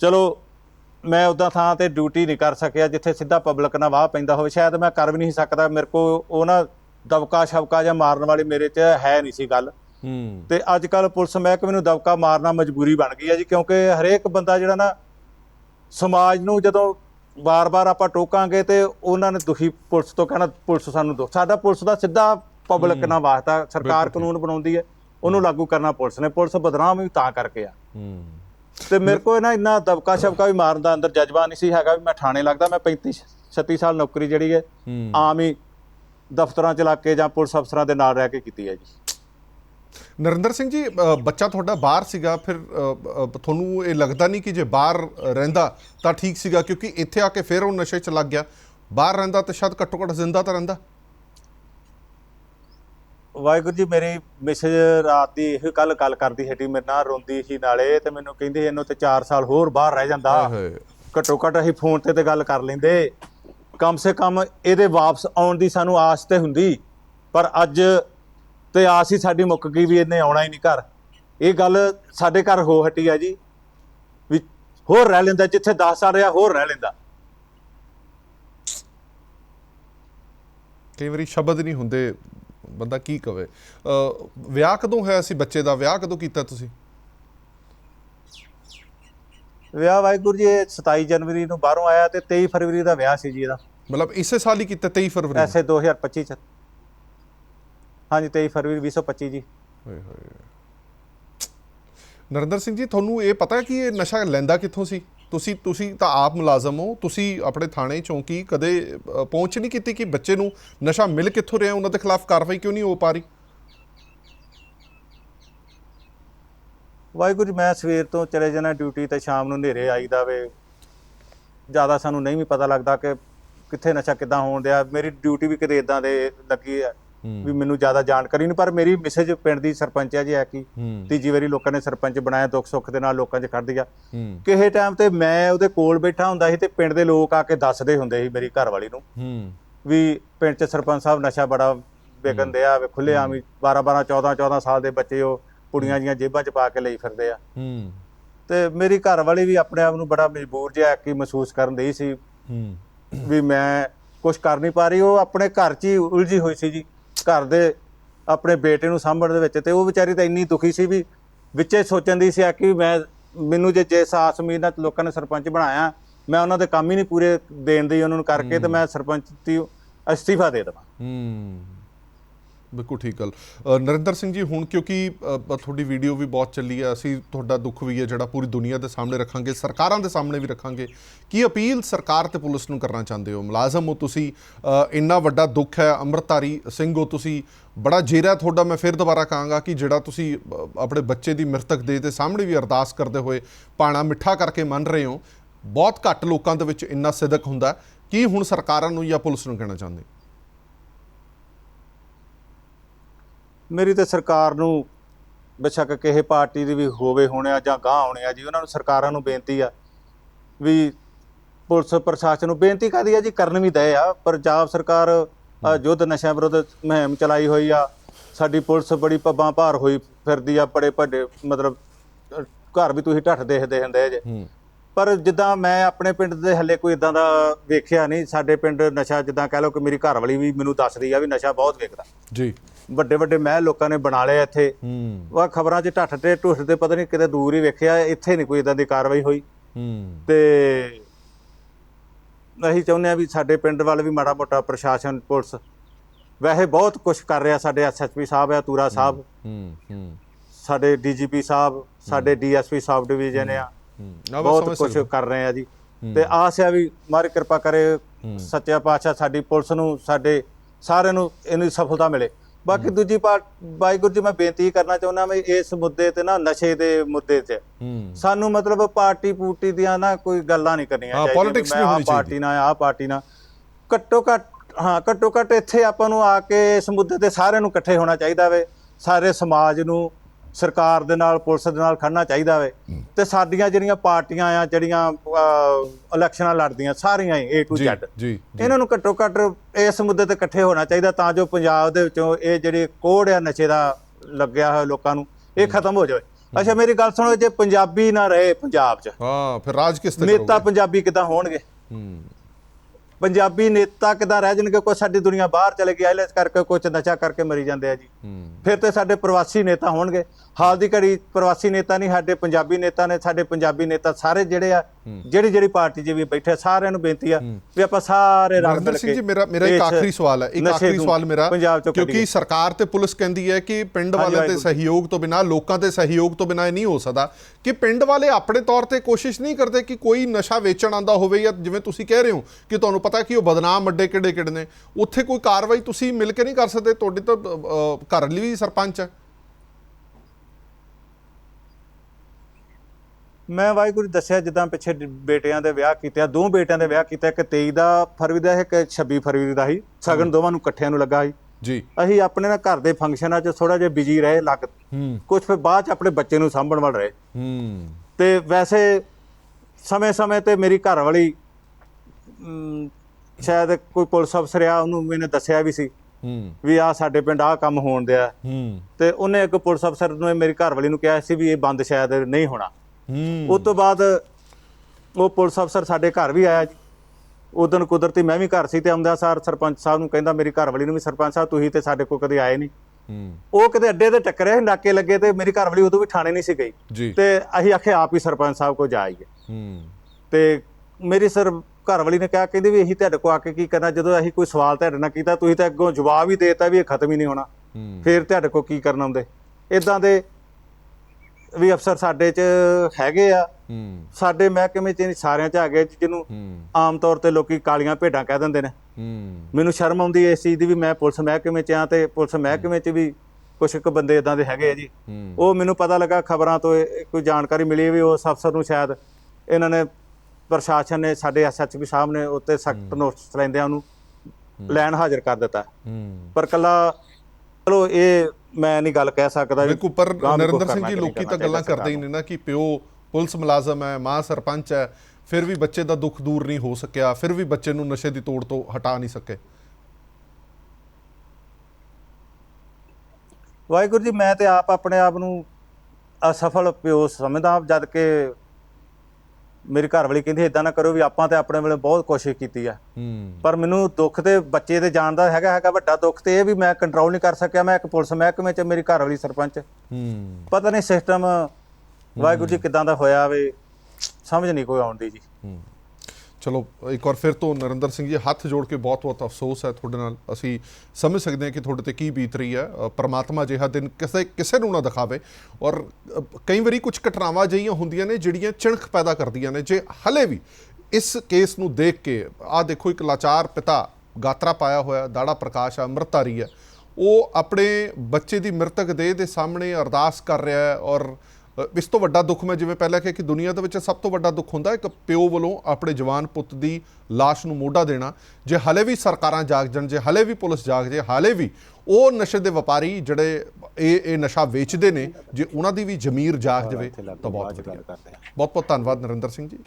ਚਲੋ ਮੈਂ ਉਦਾਂ ਥਾਂ ਤੇ ਡਿਊਟੀ ਨਹੀਂ ਕਰ ਸਕਿਆ ਜਿੱਥੇ ਸਿੱਧਾ ਪਬਲਿਕ ਨਾਲ ਵਾਹ ਪੈਂਦਾ ਹੋਵੇ। ਸ਼ਾਇਦ ਮੈਂ ਕਰ ਵੀ ਨਹੀਂ ਸਕਦਾ ਮੇਰੇ ਕੋ ਉਹ ਨਾ ਦਬਕਾ ਸ਼ਬਕਾ ਜਾਂ ਮਾਰਨ ਵਾਲੀ ਮੇਰੇ 'ਚ ਹੈ ਨਹੀਂ ਸੀ ਗੱਲ। ਹੂੰ। ਤੇ ਅੱਜ ਕੱਲ ਪੁਲਿਸ ਮਹਿਕਮੇ ਨੂੰ ਦਬਕਾ ਮਾਰਨਾ ਮਜਬੂਰੀ ਬਣ ਗਈ ਹੈ ਜੀ ਕਿਉਂਕਿ ਹਰੇਕ ਬੰਦਾ ਜਿਹੜਾ ਨਾ ਸਮਾਜ ਨੂੰ ਜਦੋਂ ਵਾਰ-ਵਾਰ ਆਪਾਂ ਟੋਕਾਂਗੇ ਤੇ ਉਹਨਾਂ ਨੇ ਦੁਖੀ ਪੁਲਿਸ ਤੋਂ ਕਹਿਣਾ ਪੁਲਿਸ ਸਾਨੂੰ ਦੁੱਖ ਸਾਡਾ ਪੁਲਿਸ ਦਾ ਸਿੱਧਾ ਪਬਲਿਕ ਨਾਲ ਵਾਸਤਾ ਸਰਕਾਰ ਕਾਨੂੰਨ ਬਣਾਉਂਦੀ ਹੈ ਉਹਨੂੰ ਲਾਗੂ ਕਰਨਾ ਪੁਲਿਸ ਨੇ ਪੁਲਿਸ ਬਦਨਾਮ ਵੀ ਤਾਂ ਕਰਕੇ ਆ। ਹੂੰ। ਤੇ ਮੇਰੇ ਕੋਲ ਨਾ ਇੰਨਾ ਦਬਕਾ ਸ਼ਬਕਾ ਵੀ ਮਾਰਨ ਦਾ ਅੰਦਰ ਜਜ਼ਬਾ ਨਹੀਂ ਸੀ ਹੈਗਾ ਵੀ ਮੈਂ ਥਾਣੇ ਲੱਗਦਾ ਮੈਂ 35 36 ਸਾਲ ਨੌਕਰੀ ਜਿਹੜੀ ਹੈ ਆਮ ਹੀ ਦਫ਼ਤਰਾਂ ਚ ਲੱਗ ਕੇ ਜਾਂ ਪੁਲਿਸ ਅਫਸਰਾਂ ਦੇ ਨਾਲ ਰਹਿ ਕੇ ਕੀਤੀ ਹੈ ਜੀ। ਨਰਿੰਦਰ ਸਿੰਘ ਜੀ ਬੱਚਾ ਤੁਹਾਡਾ ਬਾਹਰ ਸੀਗਾ ਫਿਰ ਤੁਹਾਨੂੰ ਇਹ ਲੱਗਦਾ ਨਹੀਂ ਕਿ ਜੇ ਬਾਹਰ ਰਹਿੰਦਾ ਤਾਂ ਠੀਕ ਸੀਗਾ ਕਿਉਂਕਿ ਇੱਥੇ ਆ ਕੇ ਫਿਰ ਉਹ ਨਸ਼ੇ 'ਚ ਲੱਗ ਗਿਆ। ਬਾਹਰ ਰਹਿੰਦਾ ਤਾਂ ਸ਼ਾਇਦ ਘੱਟੋ ਘੱਟ ਜ਼ਿੰਦਾ ਤਾਂ ਰਹਿੰਦਾ। ਵਾਹਿਗੁਰੂ ਜੀ ਮੇਰੀ ਮਿਸਜ ਰਾਤ ਦੀ ਇਹ ਕੱਲ ਗੱਲ ਕਰਦੀ ਹਟੀ ਮੇਰੇ ਨਾਲ ਰੋਂਦੀ ਸੀ ਨਾਲੇ ਤੇ ਮੈਨੂੰ ਕਹਿੰਦੀ ਇਹਨੂੰ ਤੇ 4 ਸਾਲ ਹੋਰ ਬਾਹਰ ਰਹਿ ਜਾਂਦਾ। ਘੱਟੋ ਘੱਟ ਅਸੀਂ ਫੋਨ ਤੇ ਤੇ ਗੱਲ ਕਰ ਲੈਂਦੇ। ਕਮ ਸੇ ਕਮ ਇਹਦੇ ਵਾਪਸ ਆਉਣ ਦੀ ਸਾਨੂੰ ਆਸ ਤੇ ਹੁੰਦੀ। ਪਰ ਅੱਜ ਤੇ ਆਸ ਹੀ ਸਾਡੀ ਮੁੱਕ ਗਈ ਵੀ ਇਹਨੇ ਆਉਣਾ ਹੀ ਨਹੀਂ ਘਰ। ਇਹ ਗੱਲ ਸਾਡੇ ਘਰ ਹੋ ਹਟੀ ਆ ਜੀ। ਵੀ ਹੋਰ ਰਹਿ ਲੈਂਦਾ ਜਿੱਥੇ 10 ਸਾਲ ਰਿਹਾ ਹੋਰ ਰਹਿ ਲੈਂਦਾ। ਕਈ ਵਾਰੀ ਸ਼ਬਦ ਨਹੀਂ ਹੁੰਦੇ। ਬੰਦਾ ਕੀ ਕਵੇ? ਵਿਆਹ ਕਦੋਂ ਹੋਇਆ ਸੀ ਬੱਚੇ ਦਾ? ਵਿਆਹ ਕਦੋਂ ਕੀਤਾ ਤੁਸੀਂ? ਵਿਆਹ ਵਾਹਿਗੁਰੂ ਜੀ ਇਹ 27 ਜਨਵਰੀ ਨੂੰ ਬਾਹਰੋਂ ਆਇਆ ਤੇ 23 ਫਰਵਰੀ ਦਾ ਵਿਆਹ ਸੀ ਜੀ ਇਹਦਾ। ਮਤਲਬ ਇਸੇ ਸਾਲ ਹੀ ਕੀਤਾ 23 ਫਰਵਰੀ ਨੂੰ? ਐਸੇ 2025 ਚ। ਹਾਂਜੀ 23 ਫਰਵਰੀ 2025 ਜੀ। ਹੋਏ ਹੋਏ। ਨਰਿੰਦਰ ਸਿੰਘ ਜੀ ਤੁਹਾਨੂੰ ਇਹ ਪਤਾ ਕਿ ਇਹ ਨਸ਼ਾ ਲੈਂਦਾ ਕਿੱਥੋਂ ਸੀ? ਤੁਸੀਂ ਤੁਸੀਂ ਤਾਂ ਆਪ ਮੁਲਾਜ਼ਮ ਹੋ, ਤੁਸੀਂ ਆਪਣੇ ਥਾਣੇ ਚੌਂਕੀ ਕਦੇ ਪਹੁੰਚ ਨਹੀਂ ਕੀਤੀ ਕਿ ਬੱਚੇ ਨੂੰ ਨਸ਼ਾ ਮਿਲ ਕਿੱਥੋਂ ਰਿਹਾ, ਉਹਨਾਂ ਦੇ ਖਿਲਾਫ ਕਾਰਵਾਈ ਕਿਉਂ ਨਹੀਂ ਹੋ ਪਾ ਰਹੀ? ਵਾਹਿਗੁਰੂ ਜੀ, ਮੈਂ ਸਵੇਰ ਤੋਂ ਚਲੇ ਜਾਣਾ, ਡਿਊਟੀ ਤੇ ਸ਼ਾਮ ਨੂੰ ਹਨੇਰੇ ਆਈਦਾ ਵੇ। ਜ਼ਿਆਦਾ ਸਾਨੂੰ ਨਹੀਂ ਵੀ ਪਤਾ ਲੱਗਦਾ ਕਿ ਕਿੱਥੇ ਨਸ਼ਾ ਕਿੱਦਾਂ ਹੋਣ ਦਿਆ ਮੇਰੀ ਡਿਊਟੀ ਵੀ ਕਿਤੇ ਇਦਾਂ ਦੇ ਲੱਗੀ ਹੈ। ਵੀ ਮੈਨੂੰ ਜ਼ਿਆਦਾ ਜਾਣਕਾਰੀ ਨਹੀਂ ਪਰ ਮੇਰੀ ਮੈਸੇਜ ਪਿੰਡ ਦੀ ਸਰਪੰਚ ਹੈ ਜੀ ਆ ਕੀ ਹੂੰ। ਤੀਜੀ ਵਾਰੀ ਲੋਕਾਂ ਨੇ ਸਰਪੰਚ ਬਣਾਇਆ ਦੁੱਖ ਸੁੱਖ ਦੇ ਨਾਲ ਲੋਕਾਂ 'ਚ ਖੜਦੀ ਆ ਹੂੰ। ਕਿਸੇ ਟਾਈਮ ਤੇ ਮੈਂ ਉਹਦੇ ਕੋਲ ਬੈਠਾ ਹੁੰਦਾ ਸੀ ਤੇ ਪਿੰਡ ਦੇ ਲੋਕ ਆ ਕੇ ਦੱਸਦੇ ਹੁੰਦੇ ਸੀ ਮੇਰੀ ਘਰਵਾਲੀ ਨੂੰ। ਹੂੰ। ਵੀ ਪਿੰਡ 'ਚ ਸਰਪੰਚ ਸਾਹਿਬ ਨਸ਼ਾ ਬੜਾ ਵਿਕਣ ਦਿਆ ਵੇ ਖੁੱਲੇ ਆਮ ਹੀ 12 12 14 14 ਸਾਲ ਦੇ ਬੱਚੇ ਉਹ ਕੁੜੀਆਂ ਜੀਆਂ ਜੇਬਾਂ 'ਚ ਪਾ ਕੇ ਲਈ ਫਿਰਦੇ ਆ। ਹੂੰ। ਤੇ ਮੇਰੀ ਘਰ ਵਾਲੀ ਵੀ ਆਪਣੇ ਆਪ ਨੂੰ ਬੜਾ ਮਜਬੂਰ ਜਿਹਾ ਕੀ ਮਹਿਸੂਸ ਕਰਨ ਦੀ ਸੀ। ਹੂੰ। ਵੀ ਮੈਂ ਕੁਝ ਕਰ ਨਹੀਂ ਪਾ ਰਹੀ ਉਹ ਆਪਣੇ ਘਰ 'ਚ ਹੀ ਉਲਝੀ ਹੋਈ ਸੀ ਜੀ। ਘਰ ਦੇ ਆਪਣੇ ਬੇਟੇ ਨੂੰ ਸਾਂਭਣ ਦੇ ਵਿੱਚ ਤੇ ਉਹ ਵਿਚਾਰੀ ਤਾਂ ਇੰਨੀ ਦੁਖੀ ਸੀ ਵੀ ਵਿੱਚੇ ਸੋਚਣ ਦੀ ਸੀ ਆ ਕਿ ਮੈਂ ਮੈਨੂੰ ਜੇ ਜੇ ਸਾਸ ਉਮੀਦ ਨਾਲ ਲੋਕਾਂ ਨੇ ਸਰਪੰਚ ਬਣਾਇਆ ਮੈਂ ਉਹਨਾਂ ਦੇ ਕੰਮ ਹੀ ਨਹੀਂ ਪੂਰੇ ਦੇਣ ਦੀ ਉਹਨਾਂ ਨੂੰ ਕਰਕੇ ਤੇ ਮੈਂ ਸਰਪੰਚ ਦੀ ਅਸਤੀਫਾ ਦੇ ਦੇਵਾਂ। ਹੂੰ। ਬਿਲਕੁਲ ਠੀਕ ਗੱਲ। ਨਰਿੰਦਰ ਸਿੰਘ ਜੀ, ਹੁਣ ਕਿਉਂਕਿ ਤੁਹਾਡੀ ਵੀਡੀਓ ਵੀ ਬਹੁਤ ਚੱਲੀ ਹੈ ਅਸੀਂ ਤੁਹਾਡਾ ਦੁੱਖ ਵੀ ਹੈ ਜਿਹੜਾ ਪੂਰੀ ਦੁਨੀਆ ਦੇ ਸਾਹਮਣੇ ਰੱਖਾਂਗੇ, ਸਰਕਾਰਾਂ ਦੇ ਸਾਹਮਣੇ ਵੀ ਰੱਖਾਂਗੇ। ਕੀ ਅਪੀਲ ਸਰਕਾਰ ਤੇ ਪੁਲਿਸ ਨੂੰ ਕਰਨਾ ਚਾਹੁੰਦੇ ਹੋ? ਮੁਲਾਜ਼ਮ ਹੋ ਤੁਸੀਂ ਇੰਨਾ ਵੱਡਾ ਦੁੱਖ ਹੈ, ਅੰਮ੍ਰਿਤਧਾਰੀ ਸਿੰਘ ਹੋ ਤੁਸੀਂ, ਬੜਾ ਜੇਰਾ ਤੁਹਾਡਾ, ਮੈਂ ਫਿਰ ਦੁਬਾਰਾ ਕਹਾਂਗਾ ਕਿ ਜਿਹੜਾ ਤੁਸੀਂ ਆਪਣੇ ਬੱਚੇ ਦੀ ਮ੍ਰਿਤਕ ਦੇ ਤੇ ਸਾਹਮਣੇ ਵੀ ਅਰਦਾਸ ਕਰਦੇ ਹੋਏ ਪਾਣਾ ਮਿੱਠਾ ਕਰਕੇ ਮੰਨ ਰਹੇ ਹੋ, ਬਹੁਤ ਘੱਟ ਲੋਕਾਂ ਦੇ ਵਿੱਚ ਇੰਨਾ ਸਿਦਕ ਹੁੰਦਾ। ਕੀ ਹੁਣ ਸਰਕਾਰਾਂ ਨੂੰ ਜਾਂ ਪੁਲਿਸ ਨੂੰ ਕਹਿਣਾ ਚਾਹੁੰਦੇ ਮੇਰੀ ਤੇ ਸਰਕਾਰ ਨੂੰ ਬੇਸ਼ੱਕ ਕਿਸੇ ਪਾਰਟੀ ਦੀ ਵੀ ਹੋਵੇ ਹੋਣੇ ਆ ਜਾਂ ਗਾਂ ਹੋਣੇ ਆ ਜੀ ਉਹਨਾਂ ਨੂੰ ਸਰਕਾਰਾਂ ਨੂੰ ਬੇਨਤੀ ਆ ਵੀ ਪੁਲਿਸ ਪ੍ਰਸ਼ਾਸਨ ਨੂੰ ਬੇਨਤੀ ਕਰਦੀ ਆ ਜੀ ਕਰਨ ਵੀ ਦਏ ਆ ਪੰਜਾਬ ਸਰਕਾਰ ਯੁੱਧ ਨਸ਼ਾ ਵਿਰੁੱਧ ਮੁਹਿੰਮ ਚਲਾਈ ਹੋਈ ਆ ਸਾਡੀ ਪੁਲਿਸ ਬੜੀ ਪੱਬਾਂ ਭਾਰ ਹੋਈ ਫਿਰਦੀ ਆ ਬੜੇ ਵੱਡੇ ਮਤਲਬ ਘਰ ਵੀ ਤੁਸੀਂ ਢੱਠ ਦੇਖਦੇ ਹੁੰਦੇ ਜੇ। ਪਰ ਜਿੱਦਾਂ ਮੈਂ ਆਪਣੇ ਪਿੰਡ ਦੇ ਹੱਲੇ ਕੋਈ ਇਦਾਂ ਦਾ ਵੇਖਿਆ ਨਹੀਂ ਸਾਡੇ ਪਿੰਡ ਨਸ਼ਾ ਜਿੱਦਾਂ ਕਹਿ ਲਓ ਕਿ ਮੇਰੀ ਘਰ ਵਾਲੀ ਵੀ ਮੈਨੂੰ ਦੱਸਦੀ ਆ ਵੀ ਨਸ਼ਾ ਬਹੁਤ ਵੇਚਦਾ ਜੀ। ਵੱਡੇ ਵੱਡੇ ਮਹਿਲ ਲੋਕਾਂ ਨੇ ਬਣਾ ਲਏ ਇੱਥੇ। ਹੂੰ। ਉਹ ਖਬਰਾਂ 'ਚ ਢੱਠ ਤੇ ਢੁੱਠ ਤੇ ਪਤਾ ਨਹੀਂ ਕਿਤੇ ਦੂਰ ਹੀ ਵੇਖਿਆ ਇੱਥੇ ਨਹੀਂ ਕੋਈ ਇਦਾਂ ਦੀ ਕਾਰਵਾਈ ਹੋਈ। ਹੂੰ। ਤੇ ਅਸੀਂ ਚਾਹੁੰਦੇ ਆ ਵੀ ਸਾਡੇ ਪਿੰਡ ਵੱਲ ਵੀ ਮਾੜਾ ਮੋਟਾ ਪ੍ਰਸ਼ਾਸਨ ਪੁਲਿਸ ਵੈਸੇ ਬਹੁਤ ਕੁਝ ਕਰ ਰਿਹਾ ਸਾਡੇ ਐਸਐਸਪੀ ਸਾਹਿਬ ਆ ਤੂਰਾ ਸਾਹਿਬ। ਹੂੰ ਹੂੰ। ਸਾਡੇ ਡੀਜੀਪੀ ਸਾਹਿਬ ਸਾਡੇ ਡੀਐਸਪੀ ਸਾਹਿਬ ਡਿਵੀਜ਼ਨ ਆ। ਹੂੰ ਬਹੁਤ ਕੁਝ। ਕਰ ਰਹੇ ਆ ਜੀ। ਤੇ ਆਸ ਆ ਵੀ ਮਾਰੀ ਕਿਰਪਾ ਕਰੇ ਸੱਚਾ ਪਾਤਸ਼ਾਹ ਸਾਡੀ ਪੁਲਿਸ ਨੂੰ ਸਾਡੇ ਸਾਰਿਆਂ ਨੂੰ ਇਹਨੂੰ ਸਫਲਤਾ ਮਿਲੇ। ਬਾਕੀ ਦੂਜੀ ਪਾਰਟ ਵਾਹਿਗੁਰੂ ਜੀ ਮੈਂ ਬੇਨਤੀ ਕਰਨਾ ਚਾਹੁੰਦਾ ਮੈਂ ਇਸ ਮੁੱਦੇ ਤੇ ਨਾ ਨਸ਼ੇ ਦੇ ਮੁੱਦੇ ਤੇ। ਸਾਨੂੰ ਮਤਲਬ ਪਾਰਟੀ ਪੂਟੀ ਦੀਆਂ ਨਾ ਕੋਈ ਗੱਲਾਂ ਨਹੀਂ ਕਰਨੀਆਂ ਚਾਹੀਦੀਆਂ ਮੈਂ ਹੋਣੀ ਪਾਰਟੀ ਨਾਲ ਆਹ ਪਾਰਟੀ ਨਾਲ। ਘੱਟੋ ਘੱਟ ਹਾਂ ਘੱਟੋ ਘੱਟ ਇੱਥੇ ਆਪਾਂ ਨੂੰ ਆ ਕੇ ਇਸ ਮੁੱਦੇ ਤੇ ਸਾਰਿਆਂ ਨੂੰ ਇਕੱਠੇ ਹੋਣਾ ਚਾਹੀਦਾ ਵੇ ਸਾਰੇ ਸਮਾਜ ਨੂੰ ਸਰਕਾਰ ਦੇ ਨਾਲ ਪੁਲਿਸ ਦੇ ਨਾਲ ਖੜਨਾ ਚਾਹੀਦਾ ਵੇ। ਤੇ ਸਾਡੀਆਂ ਜਿਹੜੀਆਂ ਪਾਰਟੀਆਂ ਆ ਜਿਹੜੀਆਂ ਇਲੈਕਸ਼ਨਾਂ ਲੜਦੀਆਂ ਸਾਰੀਆਂ ਹੀ A to Z ਇਹਨਾਂ ਨੂੰ ਘੱਟੋ ਘੱਟ ਇਸ ਮੁੱਦੇ ਤੇ ਇਕੱਠੇ ਹੋਣਾ ਚਾਹੀਦਾ ਤਾਂ ਜੋ ਪੰਜਾਬ ਦੇ ਵਿੱਚੋਂ ਇਹ ਜਿਹੜੇ ਕੋੜ ਆ ਨਸ਼ੇ ਦਾ ਲੱਗਿਆ ਹੋਇਆ ਲੋਕਾਂ ਨੂੰ ਇਹ ਖਤਮ ਹੋ ਜਾਵੇ। ਅੱਛਾ ਮੇਰੀ ਗੱਲ ਸੁਣੋ ਜੇ ਪੰਜਾਬੀ ਨਾ ਰਹੇ ਪੰਜਾਬ 'ਚ ਹਾਂ ਫਿਰ ਰਾਜ ਕਿਸ ਤੇ ਨੇਤਾ? ਪੰਜਾਬੀ ਕਿਦਾਂ ਹੋਣਗੇ? ਹੂੰ। ਪੰਜਾਬੀ ਨੇਤਾ ਕਿਦਾਂ ਰਹਿ ਜਾਣਗੇ? ਕੋਈ ਸਾਡੀ ਦੁਨੀਆ ਬਾਹਰ ਚਲੇ ਗਈ ਆਇਲਸ ਕਰਕੇ ਕੁਝ ਨਸ਼ਾ ਕਰਕੇ ਮਰੀ ਜਾਂਦੇ ਆ ਜੀ। ਫਿਰ ਤੇ ਸਾਡੇ ਪ੍ਰਵਾਸੀ ਨੇਤਾ ਹੋਣਗੇ। ਹਾਲ ਦੀ ਘੜੀ ਪ੍ਰਵਾਸੀ ਨੇਤਾ ਨਹੀਂ ਸਾਡੇ ਪੰਜਾਬੀ ਨੇਤਾ ਨੇ ਸਾਡੇ ਪੰਜਾਬੀ ਨੇਤਾ ਸਾਰੇ ਜਿਹੜੇ ਆ ਜਿਹੜੀ ਜਿਹੜੀ ਪਾਰਟੀ 'ਚ ਵੀ ਬੈਠੇ ਸਾਰਿਆਂ ਨੂੰ ਬੇਨਤੀ ਆ ਵੀ ਆਪਾਂ ਸਾਰੇ ਰਲ ਮਿਲ ਕੇ ਜੀ ਮੇਰਾ ਮੇਰਾ ਇੱਕ ਆਖਰੀ ਸਵਾਲ ਹੈ ਇੱਕ ਆਖਰੀ ਸਵਾਲ ਮੇਰਾ ਪੰਜਾਬ 'ਚੋਂ ਕਿਉਂਕਿ। ਸਰਕਾਰ ਤੇ ਪੁਲਿਸ ਕਹਿੰਦੀ ਹੈ ਕਿ ਪਿੰਡ ਵਾਲਿਆਂ ਦੇ। ਸਹਿਯੋਗ ਤੋਂ ਬਿਨਾ ਲੋਕਾਂ ਦੇ ਸਹਿਯੋਗ ਤੋਂ ਬਿਨਾ ਇਹ ਨਹੀਂ ਹੋ ਸਕਦਾ ਕਿ ਪਿੰਡ ਵਾਲੇ ਆਪਣੇ ਤੌਰ ਤੇ ਕੋਸ਼ਿਸ਼ ਨਹੀਂ ਕਰਦੇ ਕਿ ਕੋਈ ਨਸ਼ਾ ਵੇਚਣ ਆਂਦਾ ਹੋਵੇ ਜਾਂ ਜਿਵੇਂ ਤੁਸੀਂ ਕਹਿ ਰਹੇ ਹੋ ਕਿ ਤੁਹਾਨੂੰ ਪਤਾ ਕਿ ਉਹ ਬਦਨਾਮ ਅੱਡੇ ਕਿਹੜੇ ਕਿਹੜੇ ਨੇ ਉੱਥੇ ਕੋਈ ਕਾਰਵਾਈ ਤੁਸੀਂ ਮਿਲ ਕੇ ਨਹੀਂ ਕਰ ਸਕਦੇ ਤੁਹਾਡੀ ਤਾਂ ਘਰ ਲਈ ਵੀ ਸਰਪੰਚ ਹੈ ਮੈਂ ਵਾਹਿਗੁਰੂ ਦੱਸਿਆ ਜਿੱਦਾਂ ਪਿੱਛੇ ਬੇਟਿਆਂ ਦੇ ਵਿਆਹ ਕੀਤੇ ਆ ਦੋ ਬੇਟਿਆਂ ਦੇ ਵਿਆਹ ਕੀਤਾ ਇੱਕ 23 ਦਾ ਫਰਵਰੀ ਦਾ ਇੱਕ 26 ਫਰਵਰੀ ਦਾ ਸੀ। ਸਗਨ ਦੋਵਾਂ ਨੂੰ ਇਕੱਠਿਆਂ ਨੂੰ ਲੱਗਾ ਸੀ। ਜੀ। ਅਸੀਂ ਆਪਣੇ ਨਾ ਘਰ ਦੇ ਫੰਕਸ਼ਨਾਂ 'ਚ ਥੋੜਾ ਜਿਹਾ ਬਿਜ਼ੀ ਰਹੇ ਲੱਗ ਹੂੰ। ਕੁਝ ਫਿਰ ਬਾਅਦ 'ਚ ਆਪਣੇ ਬੱਚੇ ਨੂੰ ਸਾਂਭਣ ਵਾਲ ਰਹੇ। ਹੂੰ। ਤੇ ਵੈਸੇ ਸਮੇਂ-ਸਮੇਂ ਤੇ ਮੇਰੀ ਘਰ ਵਾਲੀ ਸ਼ਾਇਦ ਕੋਈ ਪੁਲਿਸ ਅਫਸਰ ਆ ਉਹਨੂੰ ਮੈਨੇ ਦੱਸਿਆ ਵੀ ਸੀ। ਹੂੰ ਵੀ ਆ ਸਾਡੇ ਪਿੰਡ ਆ ਕੰਮ ਹੋਣ ਦਿਆ। ਹੂੰ। ਤੇ ਉਹਨੇ ਇੱਕ ਪੁਲਿਸ ਅਫਸਰ ਨੂੰ ਮੇਰੀ ਘਰ ਵਾਲੀ ਨੂੰ ਕਿਹਾ ਸੀ ਵੀ ਇਹ ਬੰਦ ਸ਼ਾਇਦ ਨਹੀਂ ਹੋਣਾ। ਹੂੰ। ਉਸ ਤੋਂ ਬਾਅਦ ਉਹ ਪੁਲਿਸ ਅਫਸਰ ਸਾਡੇ ਘਰ ਵੀ ਆਇਆ ਜੀ। ਉਦੋਂ ਕੁਦਰਤੀ ਮੈਂ ਵੀ ਘਰ ਸੀ ਤੇ ਆਉਂਦਾ ਸਾਰ ਸਰਪੰਚ ਸਾਹਿਬ ਨੂੰ ਕਹਿੰਦਾ ਮੇਰੀ ਘਰ ਵਾਲੀ ਨੂੰ ਵੀ ਸਰਪੰਚ ਸਾਹਿਬ ਤੁਸੀਂ ਤੇ ਸਾਡੇ ਕੋਲ ਕਦੇ ਆਏ ਨਹੀਂ। ਹੂੰ। ਉਹ ਕਿਤੇ ਅੱਡੇ ਤੇ ਟੱਕਰਿਆ ਸੀ, ਨਾਕੇ ਲੱਗੇ ਤੇ ਮੇਰੀ ਘਰ ਵਾਲੀ ਉਦੋਂ ਵੀ ਥਾਣੇ ਨਹੀਂ ਸੀ ਗਈ। ਤੇ ਅਸੀਂ ਆਖੇ ਆਪ ਹੀ ਸਰਪੰਚ ਸਾਹਿਬ ਕੋਲ ਜਾਈਏ ਹੂੰ। ਤੇ ਮੇਰੀ ਸਰ ਘਰ ਵਾਲੀ ਨੇ ਕਿਹਾ ਕਹਿੰਦੀ ਵੀ ਅਸੀਂ ਤੁਹਾਡੇ ਕੋਲ ਆ ਕੇ ਕੀ ਕਰਨਾ ਜਦੋਂ ਅਸੀਂ ਕੋਈ ਸਵਾਲ ਤੁਹਾਡੇ ਨਾਲ ਕੀਤਾ ਤੁਸੀਂ ਤਾਂ ਅੱਗੋਂ ਜਵਾਬ ਹੀ ਦੇਤਾ ਵੀ ਇਹ ਖਤਮ ਹੀ ਨਹੀਂ ਹੋਣਾ। ਫਿਰ ਤੁਹਾਡੇ ਕੋਲ ਕੀ ਕਰਨ ਆਉਂਦੇ? ਇਦਾਂ ਦੇ ਵੀ ਅਫਸਰ ਸਾਡੇ 'ਚ ਹੈਗੇ ਆ। ਸਾਡੇ ਮਹਿਕਮੇ 'ਚ ਨਹੀਂ ਸਾਰਿਆਂ 'ਚ ਹੈਗੇ ਜਿਹਨੂੰ ਹੂੰ। ਆਮ ਤੌਰ ਤੇ ਲੋਕੀ ਕਾਲੀਆਂ ਭੇਡਾਂ ਕਹਿ ਦਿੰਦੇ ਨੇ। ਮੈਨੂੰ ਸ਼ਰਮ ਆਉਂਦੀ ਇਸ ਚੀਜ਼ ਦੀ ਵੀ ਮੈਂ ਪੁਲਿਸ ਮਹਿਕਮੇ 'ਚ ਆ ਤੇ ਪੁਲਿਸ ਮਹਿਕਮੇ 'ਚ ਵੀ ਕੁਝ ਕੁ ਬੰਦੇ ਇਦਾਂ ਦੇ ਹੈਗੇ ਆ ਜੀ। ਉਹ ਮੈਨੂੰ ਪਤਾ ਲੱਗਾ ਖਬਰਾਂ ਤੋਂ ਇਹ- ਕੋਈ ਜਾਣਕਾਰੀ ਮਿਲੀ ਵੀ ਉਸ ਅਫਸਰ ਨੂੰ ਸ਼ਾਇਦ ਇਹਨਾਂ ਨੇ ਪ੍ਰਸ਼ਾਸਨ ਨੇ ਸਾਡੇ ਐਸਐਚਪੀ ਸਾਹਿਬ ਨੇ ਉੱਤੇ ਸਖਤ ਨੋਟਿਸ ਲੈਂਦਿਆਂ ਉਹਨੂੰ ਲੈਣ ਹਾਜ਼ਰ ਕਰ ਦਿੱਤਾ। ਪਰ ਕੱਲਾ ਚਲੋ ਇਹ ਮੈਂ ਨਹੀਂ ਗੱਲ ਕਹਿ ਸਕਦਾ ਵੀ ਬਿਲਕੁਲ ਪਰ ਨਰਿੰਦਰ ਸਿੰਘ ਜੀ ਲੋਕੀ ਤਾਂ ਗੱਲਾਂ ਕਰਦੇ ਹੀ ਨੇ ਨਾ। ਕਿ ਪਿਓ ਪੁਲਿਸ ਮੁਲਾਜ਼ਮ ਹੈ ਮਾਂ ਸਰਪੰਚ ਹੈ ਫਿਰ ਵੀ ਬੱਚੇ ਦਾ ਦੁੱਖ ਦੂਰ ਨਹੀਂ ਹੋ ਸਕਿਆ ਫਿਰ ਵੀ ਬੱਚੇ ਨੂੰ ਨਸ਼ੇ ਦੀ ਤੋੜ ਤੋਂ ਹਟਾ ਨਹੀਂ ਸਕੇ। ਵਾਹਿਗੁਰੂ ਜੀ ਮੈਂ ਤੇ ਆਪ ਆਪਣੇ ਆਪ ਨੂੰ ਅਸਫਲ ਪਿਓ ਸਮਝਦਾ ਜਦ ਕਿ ਮੇਰੀ ਘਰ ਵਾਲੀ ਕਹਿੰਦੀ ਇਦਾਂ ਨਾ ਕਰੋ ਵੀ ਆਪਾਂ ਤੇ ਆਪਣੇ ਵੇਲੇ ਬਹੁਤ ਕੋਸ਼ਿਸ਼ ਕੀਤੀ ਆ। ਪਰ ਮੈਨੂੰ ਦੁੱਖ ਤੇ ਬੱਚੇ ਦੇ ਜਾਣ ਦਾ ਹੈਗਾ ਹੈਗਾ ਵੱਡਾ ਦੁੱਖ ਤੇ ਇਹ ਵੀ ਮੈਂ ਕੰਟਰੋਲ ਨਹੀਂ ਕਰ ਸਕਿਆ। ਮੈਂ ਇੱਕ ਪੁਲਿਸ ਮਹਿਕਮੇ ਚ ਮੇਰੀ ਘਰ ਵਾਲੀ ਸਰਪੰਚ ਪਤਾ ਨਹੀਂ ਸਿਸਟਮ ਵਾਹਿਗੁਰੂ ਜੀ ਕਿਦਾਂ ਦਾ ਹੋਇਆ ਵੇ ਸਮਝ ਨਹੀਂ ਕੋਈ ਆਉਂਦੀ ਜੀ। ਚਲੋ, ਇੱਕ ਵਾਰ ਫਿਰ ਤੋਂ ਨਰਿੰਦਰ ਸਿੰਘ ਜੀ, ਹੱਥ ਜੋੜ ਕੇ ਬਹੁਤ ਬਹੁਤ ਅਫਸੋਸ ਹੈ ਤੁਹਾਡੇ ਨਾਲ। ਅਸੀਂ ਸਮਝ ਸਕਦੇ ਹਾਂ ਕਿ ਤੁਹਾਡੇ ਤੇ ਕੀ ਬੀਤ ਰਹੀ ਹੈ। ਪਰਮਾਤਮਾ ਪ੍ਰਮਾਤਮਾ ਜਿਹਾ ਦਿਨ ਕਿਸੇ ਕਿਸੇ ਨੂੰ ਨਾ ਦਿਖਾਵੇ। ਔਰ ਕਈ ਵਾਰੀ ਕੁਝ ਘਟਨਾਵਾਂ ਅਜਿਹੀਆਂ ਹੁੰਦੀਆਂ ਨੇ ਜਿਹੜੀਆਂ ਚਿਣਖ ਪੈਦਾ ਕਰਦੀਆਂ ਨੇ। ਜੇ ਹਲੇ ਵੀ ਇਸ ਕੇਸ ਨੂੰ ਦੇਖ ਕੇ, ਆਹ ਦੇਖੋ, ਇੱਕ ਲਾਚਾਰ ਪਿਤਾ ਗਾਤਰਾ ਪਾਇਆ ਹੋਇਆ, ਦਾੜਾ ਪ੍ਰਕਾਸ਼ ਆ ਅੰਮ੍ਰਿਤਧਾਰੀ ਹੈ ਉਹ ਆਪਣੇ ਬੱਚੇ ਦੀ ਮ੍ਰਿਤਕ ਦੇਹ ਦੇ ਸਾਹਮਣੇ ਅਰਦਾਸ ਕਰ ਰਿਹਾ ਹੈ ਔਰ ਇਸ ਤੋਂ ਵੱਡਾ ਦੁੱਖ ਮੈਂ ਜਿਵੇਂ ਪਹਿਲਾਂ ਕਿਹਾ ਕਿ ਦੁਨੀਆ ਦੇ ਵਿੱਚ ਸਭ ਤੋਂ ਵੱਡਾ ਦੁੱਖ ਹੁੰਦਾ ਇੱਕ ਪਿਓ ਵੱਲੋਂ ਆਪਣੇ ਜਵਾਨ ਪੁੱਤ ਦੀ ਲਾਸ਼ ਨੂੰ ਮੋਢਾ ਦੇਣਾ। ਜੇ ਹਲੇ ਵੀ ਸਰਕਾਰਾਂ ਜਾਗ ਜਾਣ ਜੇ ਹਲੇ ਵੀ ਪੁਲਿਸ ਜਾਗ ਜੇ ਹਲੇ ਵੀ ਉਹ ਨਸ਼ੇ ਦੇ ਵਪਾਰੀ ਜਿਹੜੇ ਇਹ ਇਹ ਨਸ਼ਾ ਵੇਚਦੇ ਨੇ ਜੇ ਉਹਨਾਂ ਦੀ ਵੀ ਜ਼ਮੀਰ ਜਾਗ ਜਾਵੇ ਤਾਂ ਬਹੁਤ ਵਧੀਆ। ਬਹੁਤ ਬਹੁਤ ਧੰਨਵਾਦ ਨਰਿੰਦਰ ਸਿੰਘ ਜੀ।